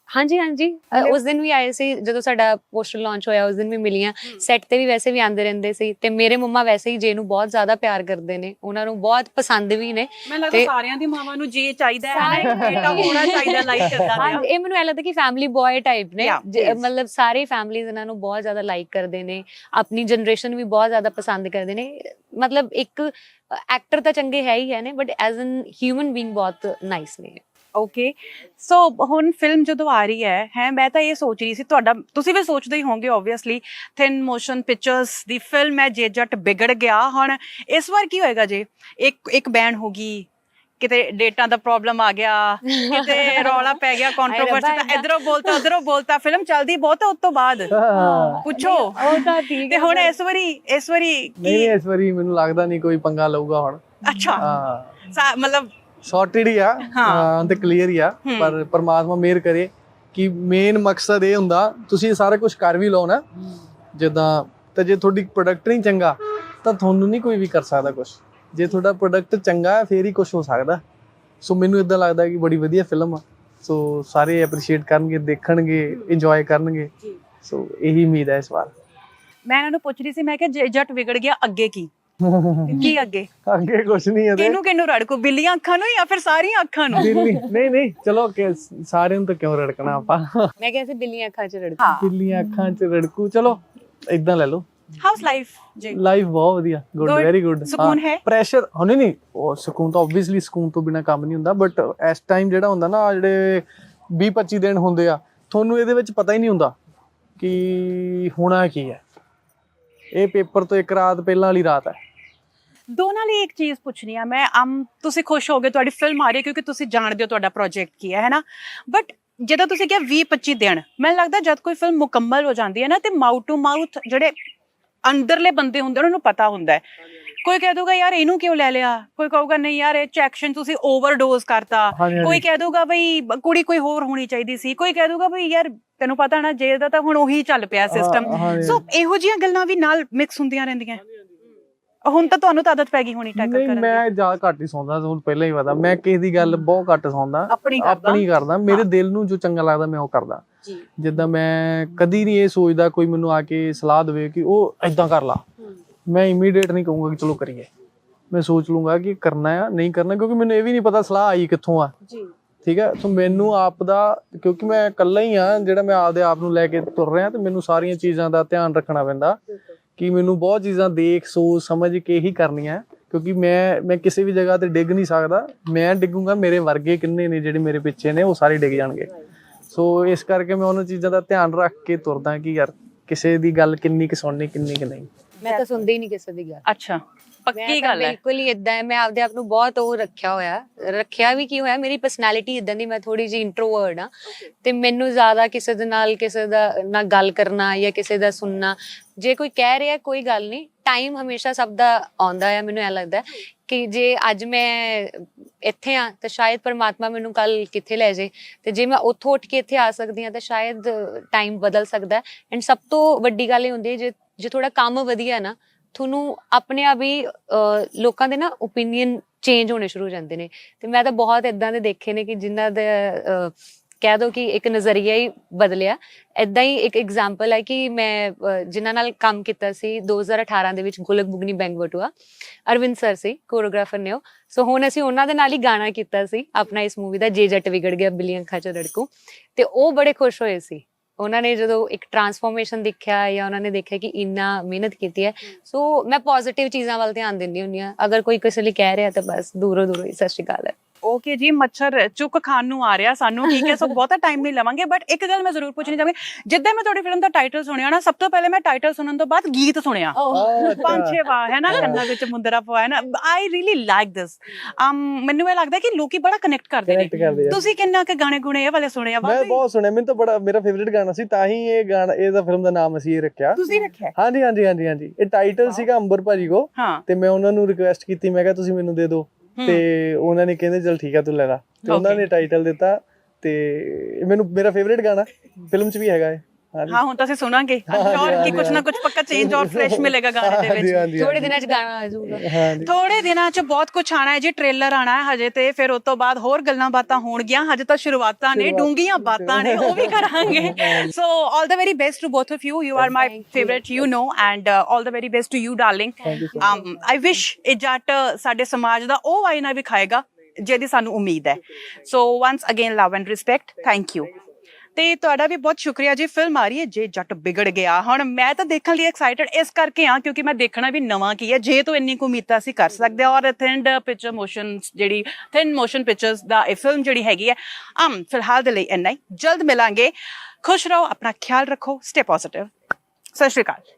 ਹਾਂਜੀ ਹਾਂਜੀ। ਅ, ਉਸ ਦਿਨ ਵੀ ਆਏ ਸੀ ਜਦੋਂ ਸਾਡਾ ਪੋਸਟਰ ਲਾਂਚ ਹੋਇਆ ਉਸ ਦਿਨ ਵੀ ਮਿਲੀਆਂ। ਸੈੱਟ ਤੇ ਵੀ ਵੈਸੇ ਵੀ ਆਂਦੇ ਰਹਿੰਦੇ ਸੀ ਤੇ ਮੇਰੇ ਮੰਮਾ ਵੈਸੇ ਹੀ ਜੇ ਨੂੰ ਬਹੁਤ ਜ਼ਿਆਦਾ ਪਿਆਰ ਕਰਦੇ ਨੇ ਉਹਨਾਂ ਨੂੰ ਬਹੁਤ ਪਸੰਦ ਵੀ ਨੇ ਮੈਨੂੰ ਲੱਗਦਾ ਤੇ- ਸਾਰਿਆਂ ਦੀ ਮਾਵਾਂ ਨੂੰ ਜੀ ਚਾਹੀਦਾ ਹੈ ਨਾ ਇੱਕ ਬੇਟਾ ਹੋਣਾ ਚਾਹੀਦਾ ਲਾਈਕ ਕਰਦਾ ਹਾਂ ਹੈ ਇਹ ਮੈਨੂੰ ਇਹ ਲੱਗਦਾ ਕਿ ਫੈਮਿਲੀ ਬॉय ਟਾਈਪ ਨੇ। Yeah, ਜੇ- yes. ਮਤਲਬ ਸਾਰੇ ਫੈਮਲੀਜ਼ ਇਹਨਾਂ ਨੂੰ ਬਹੁਤ ਜ਼ਿਆਦਾ ਲਾਈਕ ਕਰਦੇ ਨੇ ਆਪਣੀ ਜਨਰੇਸ਼ਨ ਵੀ ਬਹੁਤ ਜ਼ਿਆਦਾ ਪਸੰਦ ਕਰਦੇ ਨੇ। ਮਤਲਬ ਇੱਕ ਐਕਟਰ ਤਾਂ ਚੰਗੇ ਹੈ ਹੀ ਹੈ ਨੇ but as an human being ਬਹੁਤ ਨਾਈਸ ਨੇ। ਓਕੇ ਸੋ ਹੁਣ ਫਿਲਮ ਜਦੋਂ ਆ ਰਹੀ ਹੈ ਹੈ ਮੈਂ ਤਾਂ ਇਹ ਸੋਚ ਰਹੀ ਸੀ ਤੁਹਾਡਾ ਤੁਸੀਂ ਵੀ ਸੋਚਦੇ ਹੀ ਹੋਵੋਗੇ ਆਬਵੀਅਸਲੀ ਥਿਨ ਮੋਸ਼ਨ ਪਿਕਚਰਸ ਦੀ ਫਿਲਮ ਹੈ ਜੇ ਜੱਟ ਵਿਗੜ ਗਿਆ ਹੁਣ ਇਸ ਵਾਰ ਕੀ ਹੋਏਗਾ ਜੇ? ਇੱਕ ਇੱਕ ਬੈਨ ਹੋ ਗਈ ਕਿਤੇ ਡੇਟਾਂ ਦਾ ਪ੍ਰੋਬਲਮ ਆ ਗਿਆ ਕਿਤੇ ਰੌਲਾ ਪੈ ਗਿਆ ਕੰਟਰੋਵਰਸੀ ਤਾਂ ਇਧਰੋਂ ਬੋਲਤਾ ਉਧਰੋਂ ਬੋਲਤਾ ਫਿਲਮ ਚੱਲਦੀ ਬਹੁਤ ਹੈ ਉਸ ਤੋਂ ਬਾਅਦ। ਪੁੱਛੋ। ਉਹ ਤਾਂ ਠੀਕ ਤੇ ਹੁਣ ਇਸ ਵਾਰੀ ਇਸ ਵਾਰੀ ਨਹੀਂ ਕੀ ਇਸ ਵਾਰੀ ਮੈਨੂੰ ਲੱਗਦਾ ਨਹੀਂ ਕੋਈ ਪੰਗਾ ਲਊਗਾ ਹੁਣ। ਅੱਛਾ। ਹਾਂ। ਸਾ- ਮਤਲਬ ਸੌਰਟਡ ਹੀ। ਆ ਤੇ ਕਲੀਅਰ ਹੀ ਆ। ਪਰ ਪਰਮਾਤਮਾ ਮਿਹਰ ਕਰੇ ਕਿ ਮੇਨ ਮਕਸਦ ਇਹ ਹੁੰਦਾ ਤੁਸੀਂ ਸਾਰਾ ਕੁਝ ਕਰ ਵੀ ਲਓ ਨਾ ਜਿੱਦਾਂ ਤੇ ਜੇ ਤੁਹਾਡੀ ਪ੍ਰੋਡਕਟ ਨਹੀਂ ਚੰਗਾ ਤਾਂ ਤੁਹਾਨੂੰ ਨਹੀਂ ਕੋਈ ਵੀ ਕਰ ਸਕਦਾ ਕੁਝ ਜੇ ਤੁਹਾਡਾ ਪ੍ਰੋਡਕਟ ਚੰਗਾ ਹੈ ਫੇਰ ਹੀ ਕੁਝ ਹੋ ਸਕਦਾ। ਸੋ ਮੈਨੂੰ ਇਦਾਂ ਲੱਗਦਾ ਕਿ ਬੜੀ ਵਧੀਆ ਫਿਲਮ ਆ। ਸੋ ਸਾਰੇ ਐਪਰੀਸ਼ੀਏਟ ਕਰਨਗੇ ਦੇਖਣਗੇ ਇੰਜੋਏ ਕਰਨਗੇ। ਸੋ ਇਹੀ ਉਮੀਦ ਹੈ ਇਸ ਵਾਰ। ਮੈਂ ਇਹਨਾਂ ਨੂੰ ਪੁੱਛ ਰਹੀ ਸੀ ਮੈਂ ਕਿ ਜੇ ਜੱਟ ਵਿਗੜ ਗਿਆ ਅੱਗੇ ਕੀ? ਕੀ ਅੱਗੇ? ਅੱਗੇ ਕੁਝ ਨਹੀਂ ਹੈ ਕਿਹਨੂੰ ਕਿਹਨੂੰ ਰੜਕੋ? ਬਿੱਲੀਆਂ ਅੱਖਾਂ ਨੂੰ ਜਾਂ ਫਿਰ ਸਾਰੀਆਂ ਅੱਖਾਂ ਨੂੰ? ਦਿੱਲੀ ਨਹੀਂ ਨਹੀਂ ਚਲੋ ਕਿ ਸਾਰਿਆਂ ਨੂੰ ਤਾਂ ਕਿਉਂ ਰੜਕਣਾ ਆਪਾਂ? ਮੈਂ ਕਿਹਾ ਸੀ ਬਿੱਲੀਆਂ ਅੱਖਾਂ 'ਚ ਰੜਕ। ਹਾਂ। ਬਿੱਲੀਆਂ ਅੱਖਾਂ 'ਚ ਰੜਕੂ। ਚਲੋ ਇਦਾਂ ਲੈ ਲਓ। ਹਾਊਸ ਲਾਈਫ ਜੀ। ਲਾਈਫ ਬਹੁਤ ਵਧੀਆ। ਗੁੱਡ. ਵੈਰੀ ਗੁੱਡ ਸਕੂਨ ਹੈ? ਪ੍ਰੈਸ਼ਰ ਹੁਣੇ ਨਹੀਂ ਉਹ ਸਕੂਨ ਤਾਂ ਆਬਵੀਅਸਲੀ ਸਕੂਨ ਤੋਂ ਬਿਨਾ ਕੰਮ ਨਹੀਂ ਹੁੰਦਾ ਬਟ ਇਸ ਟਾਈਮ ਜਿਹੜਾ ਹੁੰਦਾ ਨਾ ਜਿਹੜੇ 20 25 ਦਿਨ ਹੁੰਦੇ ਆ ਤੁਹਾਨੂੰ ਇਹਦੇ ਵਿੱਚ ਪਤਾ ਹੀ ਨਹੀਂ ਹੁੰਦਾ ਕਿ ਹੋਣਾ ਕੀ ਹੈ। ਇਹ ਪੇਪਰ ਤੋਂ ਇੱਕ ਰਾਤ ਪਹਿਲਾਂ ਵਾਲੀ ਰਾਤ ਹੈ। ਦੋਨਾਂ ਲਈ ਇੱਕ ਚੀਜ਼ ਪੁੱਛਣੀ ਆ ਮੈਂ ਅਮ ਤੁਸੀਂ ਖੁਸ਼ ਹੋਗੇ ਤੁਹਾਡੀ ਫਿਲਮ ਆ ਰਹੀ ਹੈ ਕਿਉਂਕਿ ਤੁਸੀਂ ਜਾਣਦੇ ਹੋ ਤੁਹਾਡਾ ਪ੍ਰੋਜੈਕਟ ਕੀ ਹੈ ਹੈ ਨਾ ਬਟ ਜਦੋਂ ਤੁਸੀਂ ਕਿਹਾ 20 25 ਦਿਨ ਮੈਨੂੰ ਲੱਗਦਾ ਜਦ ਕੋਈ ਫਿਲਮ ਮੁਕੰਮਲ ਹੋ ਜਾਂਦੀ ਹੈ ਨਾ ਤੇ ਮਾਊਥ ਟੂ ਮਾਊਥ ਜਿਹੜੇ ਅੰਦਰਲੇ ਬੰਦੇ ਹੁੰਦੇ ਉਹਨਾਂ ਨੂੰ ਪਤਾ ਹੁੰਦਾ ਹੈ। ਕੋਈ ਕਹਿ ਦੂਗਾ ਯਾਰ ਇਹਨੂੰ ਕਿਉਂ ਲੈ ਲਿਆ? ਕੋਈ ਕਹੂਗਾ ਨਹੀਂ ਯਾਰ ਇਹ ਚ ਐਕਸ਼ਨ ਤੁਸੀਂ ਓਵਰਡੋਜ਼ ਕਰਤਾ। ਕੋਈ ਕਹਿ ਦੂਗਾ ਬਈ ਕੁੜੀ ਕੋਈ ਹੋਰ ਹੋਣੀ ਚਾਹੀਦੀ ਸੀ। ਕੋਈ ਕਹਿ ਦੂਗਾ ਬਈ ਯਾਰ ਤੈਨੂੰ ਪਤਾ ਨਾ ਜੇ ਦਾ ਤਾਂ ਹੁਣ ਉਹੀ ਚੱਲ ਪਿਆ ਸਿਸਟਮ ਸੋ ਇਹੋ ਜਿਹੀਆਂ ਗੱਲਾਂ ਵੀ ਨਾਲ ਮਿਕਸ ਹੁੰਦੀਆਂ ਰਹਿੰਦੀਆਂ। ਹੁਣ ਤਾਂ ਤੁਹਾਨੂੰ ਤਾਂ ਆਦਤ ਪੈ ਗਈ ਹੋਣੀ ਟੈਕਲ ਨਹੀਂ ਕਰਨ ਦੀ। ਮੈਂ ਜ਼ਿਆਦਾ ਘੱਟ ਹੀ ਸੌਂਦਾ ਤੁਹਾਨੂੰ ਪਹਿਲਾਂ ਹੀ ਪਤਾ ਮੈਂ ਕਿਸੇ ਦੀ ਗੱਲ ਬਹੁਤ ਘੱਟ ਸੌਂਦਾ। ਆਪਣੀ ਕਰਦਾ। ਆਪਣੀ ਕਰਦਾ। ਮੇਰੇ ਦਿਲ ਨੂੰ ਜੋ ਚੰਗਾ ਲੱਗਦਾ ਮੈਂ ਉਹ ਕਰਦਾ। ਜੀ। ਜਿੱਦਾਂ ਮੈਂ ਕਦੀ ਨਹੀਂ ਇਹ ਸੋਚਦਾ ਕੋਈ ਮੈਨੂੰ ਆ ਕੇ ਸਲਾਹ ਦੇਵੇ ਕਿ ਉਹ ਐਦਾਂ ਕਰ ਲਾ। ਮੈਂ ਇਮੀਡੀਏਟ ਨਹੀਂ ਕਹੂੰਗਾ ਕਿ ਚਲੋ ਕਰੀਏ। ਮੈਂ ਸੋਚ ਲੂੰਗਾ ਕਿ ਕਰਨਾ ਆ ਨਹੀਂ ਕਰਨਾ ਕਿਉਂਕਿ ਮੈਨੂੰ ਇਹ ਵੀ ਨਹੀਂ ਪਤਾ ਸਲਾਹ ਆਈ ਕਿੱਥੋਂ ਆ। ਜੀ। ਠੀਕ ਹੈ ਸੋ ਮੈਨੂੰ ਆਪ ਦਾ ਕਿਉਂਕਿ ਮੈਂ ਇਕੱਲਾ ਹੀ ਆ ਜਿਹੜਾ ਮੈਂ ਆਪਦੇ ਆਪ ਨੂੰ ਲੈ ਕੇ ਤੁਰ ਰਿਹਾ ਤੇ ਮੈਨੂੰ ਸਾਰੀਆਂ ਚੀਜ਼ਾਂ ਦਾ ਧਿਆਨ ਰੱਖਣਾ ਪੈਂਦਾ। ਕਿ ਮੈਨੂੰ ਬਹੁਤ ਚੀਜ਼ਾਂ ਦੇਖ ਸੋਚ ਸਮਝ ਕੇ ਹੀ ਕਰਨੀਆਂ ਕਿਉਂਕਿ ਮੈਂ ਮੈਂ ਕਿਸੇ ਵੀ ਜਗ੍ਹਾ ਤੇ ਡਿੱਗ ਨਹੀਂ ਸਕਦਾ। ਮੈਂ ਡਿੱਗੂੰਗਾ ਮੇਰੇ ਵਰਗੇ ਕਿੰਨੇ ਨੇ ਜਿਹੜੇ ਮੇਰੇ ਪਿੱਛੇ ਨੇ ਉਹ ਸਾਰੇ ਡਿੱਗ ਜਾਣਗੇ। ਸੋ ਇਸ ਕਰਕੇ ਮੈਂ ਉਹਨਾਂ ਚੀਜ਼ਾਂ ਦਾ ਧਿਆਨ ਰੱਖ ਕੇ ਤੁਰਦਾ ਕਿ ਯਾਰ ਕਿਸੇ ਦੀ ਗੱਲ ਕਿੰਨੀ ਕੁ ਸੁਣਨੀ ਕਿੰਨੀ ਕੁ ਨਹੀਂ। ਮੈਂ ਤਾਂ ਸੁਣਦੀ ਹੀ ਨਹੀਂ ਕਿਸੇ ਦੀ ਗੱਲ। ਅੱਛਾ। ਪੱਕੀ ਗੱਲ ਹੈ। ਬਿਲਕੁਲ ਹੀ ਇਦਾਂ ਹੈ ਮੈਂ ਆਪਦੇ ਆਪ ਨੂੰ ਬਹੁਤ ਉਹ ਰੱਖਿਆ ਹੋਇਆ ਰੱਖਿਆ ਵੀ ਕੀ ਹੋਇਆ ਮੇਰੀ ਪਰਸਨੈਲਿਟੀ ਇਦਾਂ ਦੀ ਮੈਂ ਥੋੜੀ ਜਿਹੀ ਇੰਟਰੋਵਰਟ ਆ ਤੇ ਮੈਨੂੰ ਜ਼ਿਆਦਾ ਕਿਸੇ ਦੇ ਨਾਲ ਕਿਸੇ ਦਾ ਨਾਲ ਗੱਲ ਕਰਨਾ ਜਾਂ ਕਿਸੇ ਦਾ ਸੁਣਨਾ ਜੇ ਕੋਈ ਕਹਿ ਰਿਹਾ ਕੋਈ ਗੱਲ ਨਹੀਂ। ਟਾਈਮ ਹਮੇਸ਼ਾ ਸਭ ਦਾ ਆਉਂਦਾ ਹੈ ਮੈਨੂੰ ਐ ਲੱਗਦਾ ਕਿ ਜੇ ਅੱਜ ਮੈਂ ਇੱਥੇ ਆ ਤਾਂ ਸ਼ਾਇਦ ਪਰਮਾਤਮਾ ਮੈਨੂੰ ਕੱਲ ਕਿੱਥੇ ਲੈ ਜੇ ਤੇ ਜੇ ਮੈਂ ਉੱਥੋਂ ਉੱਠ ਕੇ ਇੱਥੇ ਆ ਸਕਦੀ ਹਾਂ ਤਾਂ ਸ਼ਾਇਦ ਟਾਈਮ ਬਦਲ ਸਕਦਾ ਐਂਡ ਸਭ ਤੋਂ ਵੱਡੀ ਗੱਲ ਇਹ ਹੁੰਦੀ ਹੈ ਜੇ ਜੇ ਥੋੜਾ ਕੰਮ ਵਧੀਆ ਨਾ ਤੁਹਾਨੂੰ ਆਪਣੇ ਆਪ ਹੀ ਲੋਕਾਂ ਦੇ ਨਾ ਓਪੀਨੀਅਨ ਚੇਂਜ ਹੋਣੇ ਸ਼ੁਰੂ ਹੋ ਜਾਂਦੇ ਨੇ। ਤੇ ਮੈਂ ਤਾਂ ਬਹੁਤ ਇਦਾਂ ਦੇ ਦੇਖੇ ਨੇ ਕਿ ਜਿਨ੍ਹਾਂ ਦੇ ਕਹਿ ਦੋ ਕਿ ਇੱਕ ਨਜ਼ਰੀਆ ਹੀ ਬਦਲਿਆ। ਇਦਾਂ ਹੀ ਇੱਕ ਐਗਜ਼ਾਮਪਲ ਹੈ ਕਿ ਮੈਂ ਅਹ, ਜਿਨ੍ਹਾਂ ਨਾਲ ਕੰਮ ਕੀਤਾ ਸੀ 2018 ਦੇ ਵਿੱਚ ਗੋਲਕ ਬੁਗਨੀ ਬੈਂਗਵਟੂਆ। ਅਰਵਿੰਦ ਸਰ ਸੀ ਕੋਰੀਓਗ੍ਰਾਫਰ ਨੇ ਉਹ। ਸੋ ਹੁਣ ਅਸੀਂ ਉਹਨਾਂ ਦੇ ਨਾਲ ਹੀ ਗਾਣਾ ਕੀਤਾ ਸੀ ਆਪਣਾ ਇਸ ਮੂਵੀ ਦਾ ਜੇ ਜੱਟ ਵਿਗੜ ਗਿਆ ਬਿਲੀਆਂ ਖਾਚਾ ਰੜਕੂ ਤੇ ਉਹ ਬੜੇ ਖੁਸ਼ ਹੋਏ ਸੀ। ਉਹਨਾਂ ਨੇ ਜਦੋਂ ਇੱਕ ਟਰਾਂਸਫੋਰਮੇਸ਼ਨ ਦੇਖਿਆ ਜਾਂ ਉਹਨਾਂ ਨੇ ਦੇਖਿਆ ਕਿ ਇੰਨਾ ਮਿਹਨਤ ਕੀਤੀ ਹੈ ਸੋ ਮੈਂ ਪੋਜ਼ਿਟਿਵ ਚੀਜ਼ਾਂ ਵੱਲ ਧਿਆਨ ਦਿੰਦੀ ਹੁੰਦੀ ਆ ਅਗਰ ਕੋਈ ਕਿਸੇ ਲਈ ਕਹਿ ਰਿਹਾ ਤਾਂ ਬਸ ਦੂਰੋਂ ਦੂਰੋਂ ਹੀ ਸਤਿ ਸ਼੍ਰੀ ਅਕਾਲ ਹੈ। ਓਕੇ ਜੀ ਮੱਛਰ ਚੁੱਕ ਖਾਨ ਨੂੰ ਆ ਰਿਹਾ ਸਾਨੂੰ ਠੀਕ ਹੈ ਸੋ ਬਹੁਤਾ ਟਾਈਮ ਨਹੀਂ ਲਵਾਂਗੇ ਬਟ ਇੱਕ ਗੱਲ ਮੈਂ ਜ਼ਰੂਰ ਪੁੱਛਣੀ ਚਾਹਾਂਗੀ ਜਿੱਦਾਂ ਮੈਂ ਤੁਹਾਡੀ ਫਿਲਮ ਦਾ ਟਾਈਟਲ ਸੁਣਿਆ ਨਾ ਸਭ ਤੋਂ ਪਹਿਲੇ ਮੈਂ ਟਾਈਟਲ ਸੁਣਨ ਤੋਂ ਬਾਅਦ ਗੀਤ ਸੁਣਿਆ। ਪੰਜ ਛੇ ਵਾਰ ਹੈ ਨਾ ਕੰਨਾਂ ਵਿੱਚ ਮੁੰਦਰਾ ਪਵਾਇਆ ਨਾ I really like this um ਮੈਨੂੰ ਇਹ ਲੱਗਦਾ ਕਿ ਲੋਕੀ ਬੜਾ ਕਨੈਕਟ ਕਰਦੇ ਨੇ। ਤੁਸੀਂ ਕਿੰਨਾ ਕੁ ਗਾਣੇ ਗੁਣੇ ਇਹ ਵਾਲੇ ਸੁਣੇ ਆ ਮੈਂ? ਬਹੁਤ ਸੁਣਿਆ ਮੈਨੂੰ ਤਾਂ ਬੜਾ ਮੇਰਾ ਫੇਵਰਿਟ ਗਾਣਾ ਸੀ ਤਾਂ ਹੀ ਇਹ ਗਾਣਾ ਇਹਦਾ ਫਿਲਮ ਦਾ ਨਾਮ ਅਸੀਂ ਇਹ ਰੱਖਿਆ। ਤੁਸੀਂ ਰੱਖਿਆ? ਹਾਂਜੀ ਹਾਂਜੀ ਹਾਂਜੀ ਹਾਂਜੀ। ਇਹ ਟਾਈਟਲ ਸੀਗਾ ਅੰਬਰ ਭਾਜੀ ਕੋ ਤੇ ਮੈਂ ਉਹਨਾਂ ਨੂੰ ਰਿਕੁਐਸਟ ਕੀਤੀ ਮੈਂ ਕਿਹਾ ਤੁਸੀਂ ਮੈਨੂੰ ਦੇ ਦਿਓ। ਤੇ ਉਹਨਾਂ ਨੇ ਕਹਿੰਦੇ ਚਲ ਠੀਕ ਆ ਤੂੰ ਲੈ ਲੈ। ਤੇ ਉਹਨਾਂ. ਨੇ ਟਾਈਟਲ ਦਿੱਤਾ ਤੇ ਮੈਨੂੰ ਮੇਰਾ ਫੇਵਰਿਟ ਗਾਣਾ ਫਿਲਮ 'ਚ ਵੀ ਹੈਗਾ ਹਾਂਜੀ ਹਾਂ ਹੁਣ ਤਾਂ ਅਸੀਂ ਸੁਣਾਂਗੇ। ਸ਼ੋਰ ਕਿ ਕੁਝ ਨਾ ਕੁਝ ਪੱਕਾ ਚੇਂਜ ਔਰ ਫਰੈਸ਼ ਮਿਲੇਗਾ ਗਾਣੇ ਦੇ ਵਿੱਚ। ਥੋੜੇ। ਦਿਨਾਂ 'ਚ ਗਾਣਾ ਆ ਜਾਊਗਾ। ਥੋੜੇ ਦਿਨਾਂ 'ਚ ਬਹੁਤ ਕੁਝ ਆਣਾ ਹੈ ਜੀ ਟ੍ਰੇਲਰ ਆਣਾ ਹੈ ਹਜੇ ਤੇ ਫਿਰ ਉਸ ਤੋਂ ਬਾਅਦ ਹੋਰ ਗੱਲਾਂ ਬਾਤਾਂ ਹੋਣਗੀਆਂ। ਹਜੇ ਤਾਂ ਸ਼ੁਰੂਆਤਾਂ ਨੇ ਡੂੰਗੀਆਂ ਬਾਤਾਂ ਨੇ ਉਹ ਵੀ ਕਰਾਂਗੇ। So all the very best to both of you you are my. Favourite you know and all the very best to you darling um i wish ਇਹ ਜੱਟ ਸਾਡੇ ਸਮਾਜ ਦਾ ਉਹ ਆਇਨਾ ਵਿਖਾਏਗਾ ਜਿਹਦੀ ਸਾਨੂੰ ਉਮੀਦ ਹੈ। So once again love and respect thank you ਤੇ ਤੁਹਾਡਾ ਵੀ ਬਹੁਤ ਸ਼ੁਕਰੀਆ ਜੀ ਫਿਲਮ ਆ ਰਹੀ ਹੈ, ਜੇ ਜੱਟ ਵਿਗੜ ਗਿਆ। ਹੁਣ ਮੈਂ ਤਾਂ ਦੇਖਣ ਲਈ ਐਕਸਾਈਟਡ ਇਸ ਕਰਕੇ ਆ ਕਿਉਂਕਿ ਮੈਂ ਦੇਖਣਾ ਵੀ ਨਵਾਂ ਕੀ ਹੈ। ਜੇ ਤੋਂ ਇੰਨੀ ਕੁ ਉਮੀਦ ਤਾਂ ਅਸੀਂ ਕਰ ਸਕਦੇ ਹਾਂ। ਔਰ ਥਿੰਡ ਪਿਕਚਰ ਮੋਸ਼ਨ ਜਿਹੜੀ ਥਿੰਡ ਮੋਸ਼ਨ ਪਿਕਚਰਸ ਦਾ ਇਹ ਫਿਲਮ ਜਿਹੜੀ ਹੈਗੀ ਹੈ, ਅਮ ਫਿਲਹਾਲ ਦੇ ਲਈ ਇੰਨਾ ਹੀ। ਜਲਦ ਮਿਲਾਂਗੇ। ਖੁਸ਼ ਰਹੋ, ਆਪਣਾ ਖਿਆਲ ਰੱਖੋ। ਸਟੇ ਪੋਜ਼ਿਟਿਵ ਸਤਿ ਸ਼੍ਰੀ ਅਕਾਲ।